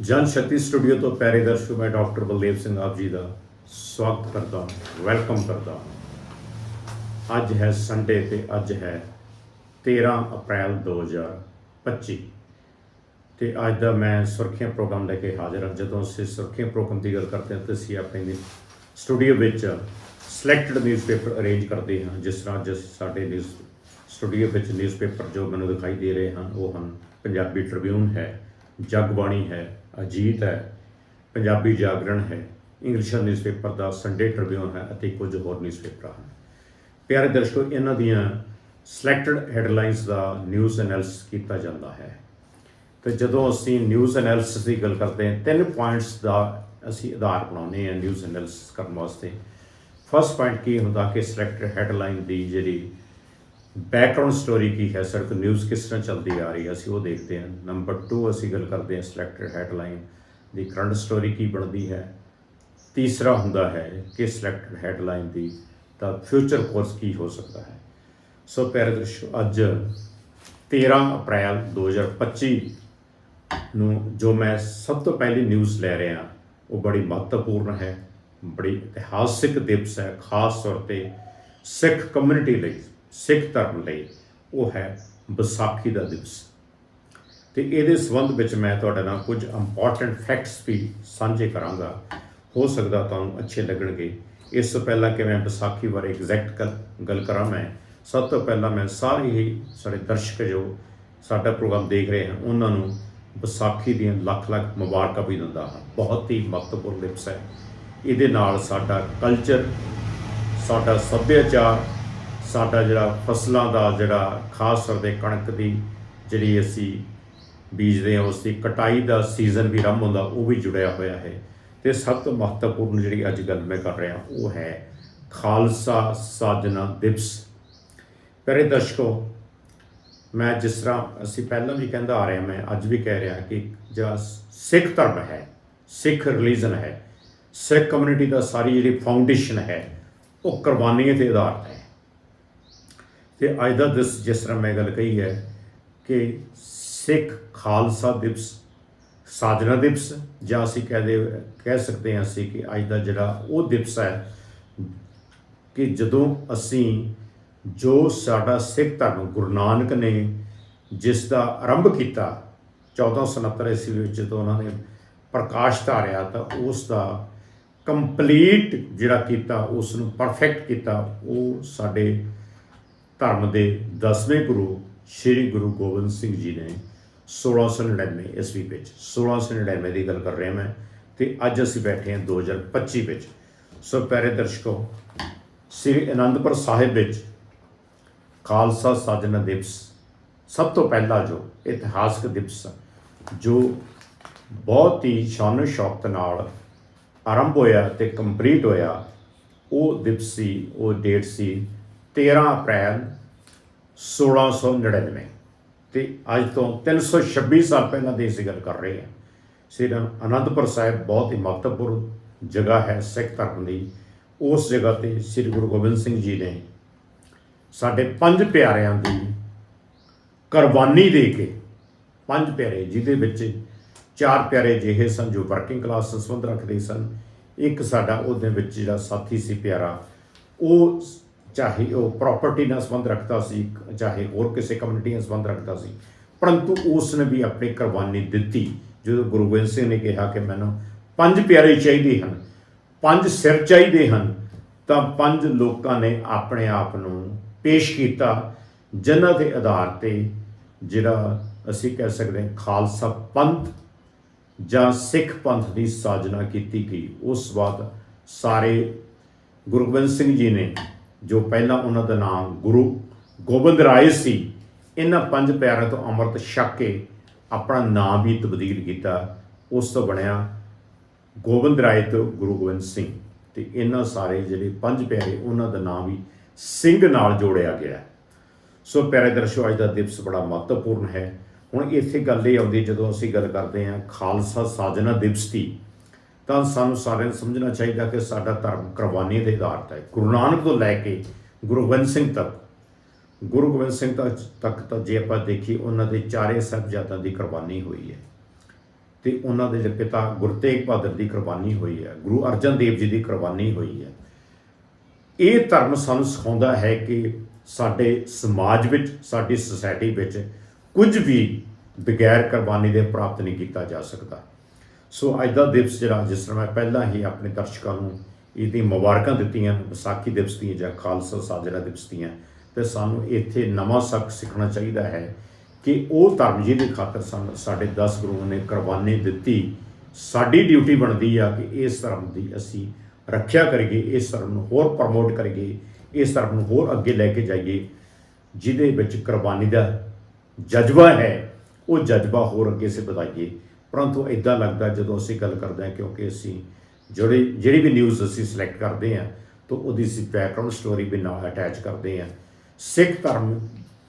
ਜਨ ਸ਼ਕਤੀ ਸਟੂਡੀਓ ਤੋਂ ਪਿਆਰੇ ਦਰਸ਼ਕੋ, ਮੈਂ ਡਾਕਟਰ ਬਲਦੇਵ ਸਿੰਘ ਆਪ ਜੀ ਦਾ ਸਵਾਗਤ ਕਰਦਾ ਹਾਂ, ਵੈਲਕਮ ਕਰਦਾ ਹਾਂ। ਅੱਜ ਹੈ ਸੰਡੇ ਤੇ ਅੱਜ ਹੈ 13 ਅਪ੍ਰੈਲ 2025 ਤੇ ਅੱਜ ਦਾ ਮੈਂ ਸੁਰੱਖਿਆ ਪ੍ਰੋਗਰਾਮ ਲੈ ਕੇ ਹਾਜ਼ਰ ਹਾਂ। ਜਦੋਂ ਅਸੀਂ ਸੁਰੱਖਿਆ ਪ੍ਰੋਗਰਾਮ ਦੀ ਗੱਲ ਕਰਦੇ ਹਾਂ, ਤਾਂ ਅਸੀਂ ਆਪਣੇ ਸਟੂਡੀਓ ਵਿੱਚ ਸਿਲੈਕਟਡ ਨਿਊਜ਼ਪੇਪਰ ਅਰੇਂਜ ਕਰਦੇ ਹਾਂ। ਜਿਸ ਤਰ੍ਹਾਂ ਜਿਸ ਸਾਡੇ ਨਿਊਜ਼ ਸਟੂਡੀਓ ਵਿੱਚ ਨਿਊਜ਼ਪੇਪਰ ਜੋ ਮੈਨੂੰ ਦਿਖਾਈ ਦੇ ਰਹੇ ਹਨ, ਉਹ ਹਨ ਪੰਜਾਬੀ ਟ੍ਰਿਬਿਊਨ ਹੈ। ਜਗਬਾਣੀ ਹੈ, ਅਜੀਤ ਹੈ, ਪੰਜਾਬੀ ਜਾਗਰਣ ਹੈ ਇੰਗਲਿਸ਼ ਨਿਊਜ਼ਪੇਪਰ ਦਾ ਸੰਡੇ ਟ੍ਰਿਬਿਊਨ ਹੈ ਅਤੇ ਕੁਝ ਹੋਰ ਨਿਊਜ਼ਪੇਪਰ ਹਨ। ਪਿਆਰੇ ਦਰਸ਼ਕੋ, ਇਹਨਾਂ ਦੀਆਂ ਸਿਲੈਕਟਡ ਹੈਡਲਾਈਨਸ ਦਾ ਨਿਊਜ਼ ਐਨਾਲਿਸਿਸ ਕੀਤਾ ਜਾਂਦਾ ਹੈ। ਤੇ ਜਦੋਂ ਅਸੀਂ ਨਿਊਜ਼ ਐਨਾਲਿਸਿਸ ਦੀ ਗੱਲ ਕਰਦੇ ਹਾਂ, ਤਿੰਨ ਪੁਆਇੰਟਸ ਦਾ ਅਸੀਂ ਆਧਾਰ ਬਣਾਉਂਦੇ ਹਾਂ ਨਿਊਜ਼ ਐਨਾਲਿਸਿਸ ਕਰਨ ਵਾਸਤੇ। ਫਸਟ ਪੁਆਇੰਟ ਕੀ ਹੁੰਦਾ ਕਿ ਸਿਲੈਕਟਡ ਹੈਡਲਾਈਨ ਦੀ ਜਿਹੜੀ ਬੈਕਗ੍ਰਾਉਂਡ ਸਟੋਰੀ ਕੀ ਹੈ? ਸੜਕ ਨਿਊਜ਼ ਕਿਸ ਤਰ੍ਹਾਂ ਚੱਲਦੀ ਆ ਰਹੀ ਹੈ? ਅਸੀਂ ਉਹ ਦੇਖਦੇ ਹਾਂ। ਨੰਬਰ 2 ਅਸੀਂ ਗੱਲ ਕਰਦੇ ਹਾਂ ਸਿਲੈਕਟਡ ਹੈਡਲਾਈਨ ਦੀ ਕਰੰਟ ਸਟੋਰੀ ਕੀ ਬਣਦੀ ਹੈ? ਤੀਸਰਾ ਹੁੰਦਾ ਹੈ ਕਿ ਸਿਲੈਕਟਡ ਹੈਡਲਾਈਨ ਦੀ ਤਾਂ ਫਿਊਚਰ ਕੋਰਸ ਕੀ ਹੋ ਸਕਦਾ ਹੈ? ਸੋ ਪਿਆਰੇ ਦਰਸ਼ਕੋ, ਅੱਜ 13 ਅਪ੍ਰੈਲ 2025 ਨੂੰ ਜੋ ਮੈਂ ਸਭ ਤੋਂ ਪਹਿਲੀ ਨਿਊਜ਼ ਲੈ ਰਿਹਾ ਉਹ ਬੜੀ ਮਹੱਤਵਪੂਰਨ ਹੈ, ਬੜੀ ਇਤਿਹਾਸਿਕ ਦਿਵਸ ਹੈ, ਖਾਸ ਤੌਰ ਤੇ ਸਿੱਖ ਕਮਿਊਨਿਟੀ ਲਈ। ਸਿੱਖ ਧਰਮ ਲਈ ਉਹ ਹੈ ਵਿਸਾਖੀ ਦਾ ਦਿਵਸ। ਤੇ ਇਹਦੇ ਸੰਬੰਧ ਵਿੱਚ ਮੈਂ ਤੁਹਾਡੇ ਨਾਲ ਕੁਝ ਇੰਪੋਰਟੈਂਟ ਫੈਕਟਸ ਵੀ ਸਾਂਝੇ ਕਰਾਂਗਾ। ਹੋ ਸਕਦਾ ਤੁਹਾਨੂੰ ਅੱਛੇ ਲੱਗਣਗੇ। ਇਸ ਤੋਂ ਪਹਿਲਾਂ ਕਿ ਮੈਂ ਵਿਸਾਖੀ ਬਾਰੇ ਐਗਜ਼ੈਕਟ ਗੱਲ ਕਰਾਂ ਮੈਂ, ਸਭ ਤੋਂ ਪਹਿਲਾਂ ਮੈਂ ਸਾਰੇ ਹੀ ਸਾਡੇ ਦਰਸ਼ਕ ਜੋ ਸਾਡਾ ਪ੍ਰੋਗਰਾਮ ਦੇਖ ਰਹੇ ਹਨ, ਉਹਨਾਂ ਨੂੰ ਵਿਸਾਖੀ ਦੀਆਂ ਲੱਖ ਲੱਖ ਮੁਬਾਰਕਾਂ ਵੀ ਦਿੰਦਾ ਹਾਂ। ਬਹੁਤ ਹੀ ਮਹੱਤਵਪੂਰਨ ਦਿਵਸ ਹੈ। ਇਹਦੇ ਨਾਲ ਸਾਡਾ ਕਲਚਰ ਸਾਡਾ ਸੱਭਿਆਚਾਰ ਸਾਡਾ ਜਿਹੜਾ ਫਸਲਾਂ ਦਾ ਜਿਹੜਾ ਖਾਸ ਤੌਰ ਤੇ ਕਣਕ ਦੀ ਜਿਹੜੀ ਅਸੀਂ ਬੀਜਦੇ ਹਾਂ ਉਸ ਦੀ ਕਟਾਈ ਦਾ ਸੀਜ਼ਨ ਵੀ ਰੰਭ ਹੁੰਦਾ, ਉਹ ਵੀ ਜੁੜਿਆ ਹੋਇਆ ਹੈ। ਤੇ ਸਭ ਤੋਂ ਮਹੱਤਵਪੂਰਨ ਜਿਹੜੀ ਅੱਜ ਗੱਲ ਮੈਂ ਕਰ ਰਿਹਾ, ਉਹ ਹੈ ਖਾਲਸਾ ਸਾਜਨਾ ਦਿਵਸ। ਪਿਆਰੇ ਦਰਸ਼ਕੋ, ਮੈਂ ਜਿਸ ਤਰ੍ਹਾਂ ਅਸੀਂ ਪਹਿਲਾਂ ਵੀ ਕਹਿੰਦਾ ਆ ਰਿਹਾ, ਮੈਂ ਅੱਜ ਵੀ ਕਹਿ ਰਿਹਾ ਕਿ ਜਿਹੜਾ ਸਿੱਖ ਧਰਮ ਹੈ, ਸਿੱਖ ਰਿਲੀਜਨ ਹੈ, ਸਿੱਖ ਕਮਿਊਨਿਟੀ ਦਾ ਸਾਰੀ ਜਿਹੜੀ ਫਾਊਂਡੇਸ਼ਨ ਹੈ, ਉਹ ਕੁਰਬਾਨੀਆਂ ਤੇ ਆਧਾਰਿਤ ਹੈ। ਤੇ ਅੱਜ ਦਾ ਦਿਵਸ ਜਿਸ ਤਰ੍ਹਾਂ ਮੈਂ ਗੱਲ ਕਹੀ ਹੈ ਕਿ ਸਿੱਖ ਖਾਲਸਾ ਦਿਵਸ, ਸਾਜਨਾ ਦਿਵਸ, ਜਾਂ ਅਸੀਂ ਕਹਦੇ ਕਹਿ ਸਕਦੇ ਹਾਂ ਅਸੀਂ ਕਿ ਅੱਜ ਦਾ ਜਿਹੜਾ ਉਹ ਦਿਵਸ ਹੈ ਕਿ ਜਦੋਂ ਅਸੀਂ ਜੋ ਸਾਡਾ ਸਿੱਖ ਧਰਮ ਗੁਰੂ ਨਾਨਕ ਨੇ ਜਿਸ ਦਾ ਆਰੰਭ ਕੀਤਾ 1469 ਈਸਵੀ ਵਿੱਚ ਜਦੋਂ ਉਹਨਾਂ ਨੇ ਪ੍ਰਕਾਸ਼ ਧਾਰਿਆ ਤਾਂ ਉਸ ਦਾ ਕੰਪਲੀਟ ਜਿਹੜਾ ਕੀਤਾ, ਉਸ ਨੂੰ ਪਰਫੈਕਟ ਕੀਤਾ, ਉਹ ਸਾਡੇ ਧਰਮ ਦੇ 10ਵੇਂ ਗੁਰੂ ਸ੍ਰੀ ਗੁਰੂ ਗੋਬਿੰਦ ਸਿੰਘ ਜੀ ਨੇ 1699 ਈਸਵੀ ਵਿੱਚ 1699 ਦੀ ਗੱਲ ਕਰ ਰਿਹਾ ਮੈਂ, ਤੇ ਅੱਜ ਅਸੀਂ ਬੈਠੇ ਹਾਂ 2025 ਵਿੱਚ। ਸੋ ਪਿਆਰੇ ਦਰਸ਼ਕੋ, ਸ੍ਰੀ ਅਨੰਦਪੁਰ ਸਾਹਿਬ ਵਿੱਚ ਖਾਲਸਾ ਸਾਜਨਾ ਦਿਵਸ ਸਭ ਤੋਂ ਪਹਿਲਾ ਜੋ ਇਤਿਹਾਸਕ ਦਿਵਸ ਜੋ ਬਹੁਤ ਹੀ ਸ਼ਾਨੋ ਸ਼ੌਕਤ ਨਾਲ ਆਰੰਭ ਹੋਇਆ ਤੇ ਕੰਪਲੀਟ ਹੋਇਆ, ਉਹ ਦਿਵਸ ਸੀ, ਉਹ ਡੇਟ ਸੀ 13 ਅਪ੍ਰੈਲ 1699 ਤੇ ਅੱਜ ਤੋਂ 326 ਸਾਲ ਪਹਿਲਾਂ ਦੀ ਅਸੀਂ ਗੱਲ ਕਰ ਰਹੇ ਹਾਂ। ਸ੍ਰੀ ਅਨੰਦਪੁਰ ਸਾਹਿਬ ਬਹੁਤ ਹੀ ਮਹੱਤਵਪੂਰਨ ਜਗ੍ਹਾ ਹੈ ਸਿੱਖ ਧਰਮ ਦੀ। ਉਸ ਜਗ੍ਹਾ ਤੇ ਸ੍ਰੀ ਗੁਰੂ ਗੋਬਿੰਦ ਸਿੰਘ ਜੀ ਨੇ ਸਾਡੇ ਪੰਜ ਪਿਆਰਿਆਂ ਦੀ ਕੁਰਬਾਨੀ ਦੇ ਕੇ ਪੰਜ ਪਿਆਰੇ, ਜਿਹਦੇ ਵਿੱਚ ਚਾਰ ਪਿਆਰੇ ਜਿਹੇ ਸਨ ਜੋ ਵਰਕਿੰਗ ਕਲਾਸ ਸੰਬੰਧ ਰੱਖਦੇ ਸਨ। ਇੱਕ ਸਾਡਾ ਉਹਦੇ ਵਿੱਚ ਜਿਹੜਾ ਸਾਥੀ ਸੀ ਪਿਆਰਾ, ਉਹ ਚਾਹੇ ਉਹ ਪ੍ਰਾਪਰਟੀ ਨਾਲ ਸੰਬੰਧ ਰੱਖਦਾ ਸੀ, ਚਾਹੇ ਹੋਰ ਕਿਸੇ ਕਮਿਊਨਿਟੀ ਨਾਲ ਸੰਬੰਧ ਰੱਖਦਾ ਸੀ, ਪਰੰਤੂ ਉਸ ਨੇ ਵੀ ਆਪਣੀ ਕੁਰਬਾਨੀ ਦਿੱਤੀ। ਜਦੋਂ ਗੁਰੂ ਗੋਬਿੰਦ ਸਿੰਘ ਨੇ ਕਿਹਾ ਕਿ ਮੈਨੂੰ ਪੰਜ ਪਿਆਰੇ ਚਾਹੀਦੇ ਹਨ, ਪੰਜ ਸਿਰ ਚਾਹੀਦੇ ਹਨ, ਤਾਂ ਪੰਜ ਲੋਕਾਂ ਨੇ ਆਪਣੇ ਆਪ ਨੂੰ ਪੇਸ਼ ਕੀਤਾ, ਜਿਨ੍ਹਾਂ ਦੇ ਆਧਾਰ ਤੇ ਜਿਹੜਾ ਅਸੀਂ ਕਹਿ ਸਕਦੇ ਹਾਂ ਖਾਲਸਾ ਪੰਥ ਜਾਂ ਸਿੱਖ ਪੰਥ ਦੀ ਸਾਜਨਾ ਕੀਤੀ ਗਈ। ਉਸ ਬਾਅਦ ਸਾਰੇ ਗੁਰੂ ਗੋਬਿੰਦ ਸਿੰਘ ਜੀ ਨੇ ਜੋ ਪਹਿਲਾਂ ਉਹਨਾਂ ਦਾ ਨਾਮ ਗੁਰੂ ਗੋਬਿੰਦ ਰਾਏ ਸੀ, ਇਹਨਾਂ ਪੰਜ ਪਿਆਰਿਆਂ ਤੋਂ ਅੰਮ੍ਰਿਤ ਛਕ ਕੇ ਆਪਣਾ ਨਾਮ ਵੀ ਤਬਦੀਲ ਕੀਤਾ, ਉਸ ਤੋਂ ਬਣਿਆ ਗੋਬਿੰਦ ਰਾਏ ਤੋਂ ਗੁਰੂ ਗੋਬਿੰਦ ਸਿੰਘ। ਤੇ ਇਹਨਾਂ ਸਾਰੇ ਜਿਹੜੇ ਪੰਜ ਪਿਆਰੇ, ਉਹਨਾਂ ਦਾ ਨਾਮ ਵੀ ਸਿੰਘ ਨਾਲ ਜੋੜਿਆ ਗਿਆ ਸੋ ਪਿਆਰੇ ਦਰਸ਼ੋ ਅੱਜ ਦਾ ਦਿਵਸ ਬੜਾ ਮਹੱਤਵਪੂਰਨ ਹੈ। ਹੁਣ ਇੱਥੇ ਗੱਲ ਇਹ ਆਉਂਦੀ ਜਦੋਂ ਅਸੀਂ ਗੱਲ ਕਰਦੇ ਹਾਂ ਖਾਲਸਾ ਸਾਜਨਾ ਦਿਵਸ ਦੀ ਤਾਂ ਸਾਨੂੰ ਸਾਰਿਆਂ ਨੂੰ ਸਮਝਣਾ ਚਾਹੀਦਾ ਕਿ ਸਾਡਾ ਧਰਮ ਕੁਰਬਾਨੀ ਦੇ ਆਧਾਰ ਹੈ। ਗੁਰੂ ਨਾਨਕ ਤੋਂ ਲੈ ਕੇ ਗੁਰੂ ਗੋਬਿੰਦ ਸਿੰਘ ਤੱਕ, ਗੁਰੂ ਗੋਬਿੰਦ ਸਿੰਘ ਤੱਕ ਤੱਕ ਤਾਂ ਜੇ ਆਪਾਂ ਦੇਖੀ ਉਹਨਾਂ ਦੇ ਚਾਰੇ ਸਾਹਿਬਜ਼ਾਦਿਆਂ ਦੀ ਕੁਰਬਾਨੀ ਹੋਈ ਹੈ। ਤੇ ਉਹਨਾਂ ਦੇ ਜਿਹੜੇ ਪਿਤਾ ਗੁਰੂ ਤੇਗ ਬਹਾਦਰ ਦੀ ਕੁਰਬਾਨੀ ਹੋਈ ਹੈ, ਗੁਰੂ ਅਰਜਨ ਦੇਵ ਜੀ ਦੀ ਕੁਰਬਾਨੀ ਹੋਈ ਹੈ। ਇਹ ਧਰਮ ਸਾਨੂੰ ਸਿਖਾਉਂਦਾ ਹੈ ਕਿ ਸਾਡੇ ਸਮਾਜ ਵਿੱਚ, ਸਾਡੀ ਸੁਸਾਇਟੀ ਵਿੱਚ ਕੁਝ ਵੀ ਬਗੈਰ ਕੁਰਬਾਨੀ ਦੇ ਪ੍ਰਾਪਤ ਨਹੀਂ ਕੀਤਾ ਜਾ ਸਕਦਾ। ਸੋ ਅੱਜ ਦਾ ਦਿਵਸ ਜਿਹੜਾ, ਜਿਸ ਤਰ੍ਹਾਂ ਮੈਂ ਪਹਿਲਾਂ ਹੀ ਆਪਣੇ ਦਰਸ਼ਕਾਂ ਨੂੰ ਇਹਦੀ ਮੁਬਾਰਕਾਂ ਦਿੱਤੀਆਂ, ਵਿਸਾਖੀ ਦਿਵਸ ਦੀਆਂ ਜਾਂ ਖਾਲਸਾ ਸਾਜਰਾ ਦਿਵਸ ਦੀਆਂ, ਤੇ ਸਾਨੂੰ ਇੱਥੇ ਨਵਾਂ ਸੱਕ ਸਿੱਖਣਾ ਚਾਹੀਦਾ ਹੈ ਕਿ ਉਹ ਧਰਮ ਜਿਹਦੀ ਖਾਤਰ ਸਾਨੂੰ ਸਾਡੇ 10 ਗੁਰੂਆਂ ਨੇ ਕੁਰਬਾਨੀ ਦਿੱਤੀ, ਸਾਡੀ ਡਿਊਟੀ ਬਣਦੀ ਆ ਕਿ ਇਸ ਧਰਮ ਦੀ ਅਸੀਂ ਰੱਖਿਆ ਕਰੀਏ, ਇਸ ਧਰਮ ਨੂੰ ਹੋਰ ਪ੍ਰਮੋਟ ਕਰੀਏ, ਇਸ ਧਰਮ ਨੂੰ ਹੋਰ ਅੱਗੇ ਲੈ ਕੇ ਜਾਈਏ, ਜਿਹਦੇ ਵਿੱਚ ਕੁਰਬਾਨੀ ਦਾ ਜਜ਼ਬਾ ਹੈ, ਉਹ ਜਜ਼ਬਾ ਹੋਰ ਅੱਗੇ ਸੇ ਵਧਾਈਏ। ਪਰੰਤੂ ਇਦਾਂ ਲੱਗਦਾ ਜਦੋਂ ਅਸੀਂ ਗੱਲ ਕਰਦੇ ਹਾਂ ਕਿਉਂਕਿ ਅਸੀਂ ਜਿਹੜੀ ਜਿਹੜੀ ਵੀ ਨਿਊਜ਼ ਅਸੀਂ ਸਿਲੈਕਟ ਕਰਦੇ ਹਾਂ, ਤਾਂ ਉਹਦੀ ਅਸੀਂ ਬੈਕਗ੍ਰਾਉਂਡ ਸਟੋਰੀ ਵੀ ਨਾਲ ਅਟੈਚ ਕਰਦੇ ਹਾਂ। ਸਿੱਖ ਧਰਮ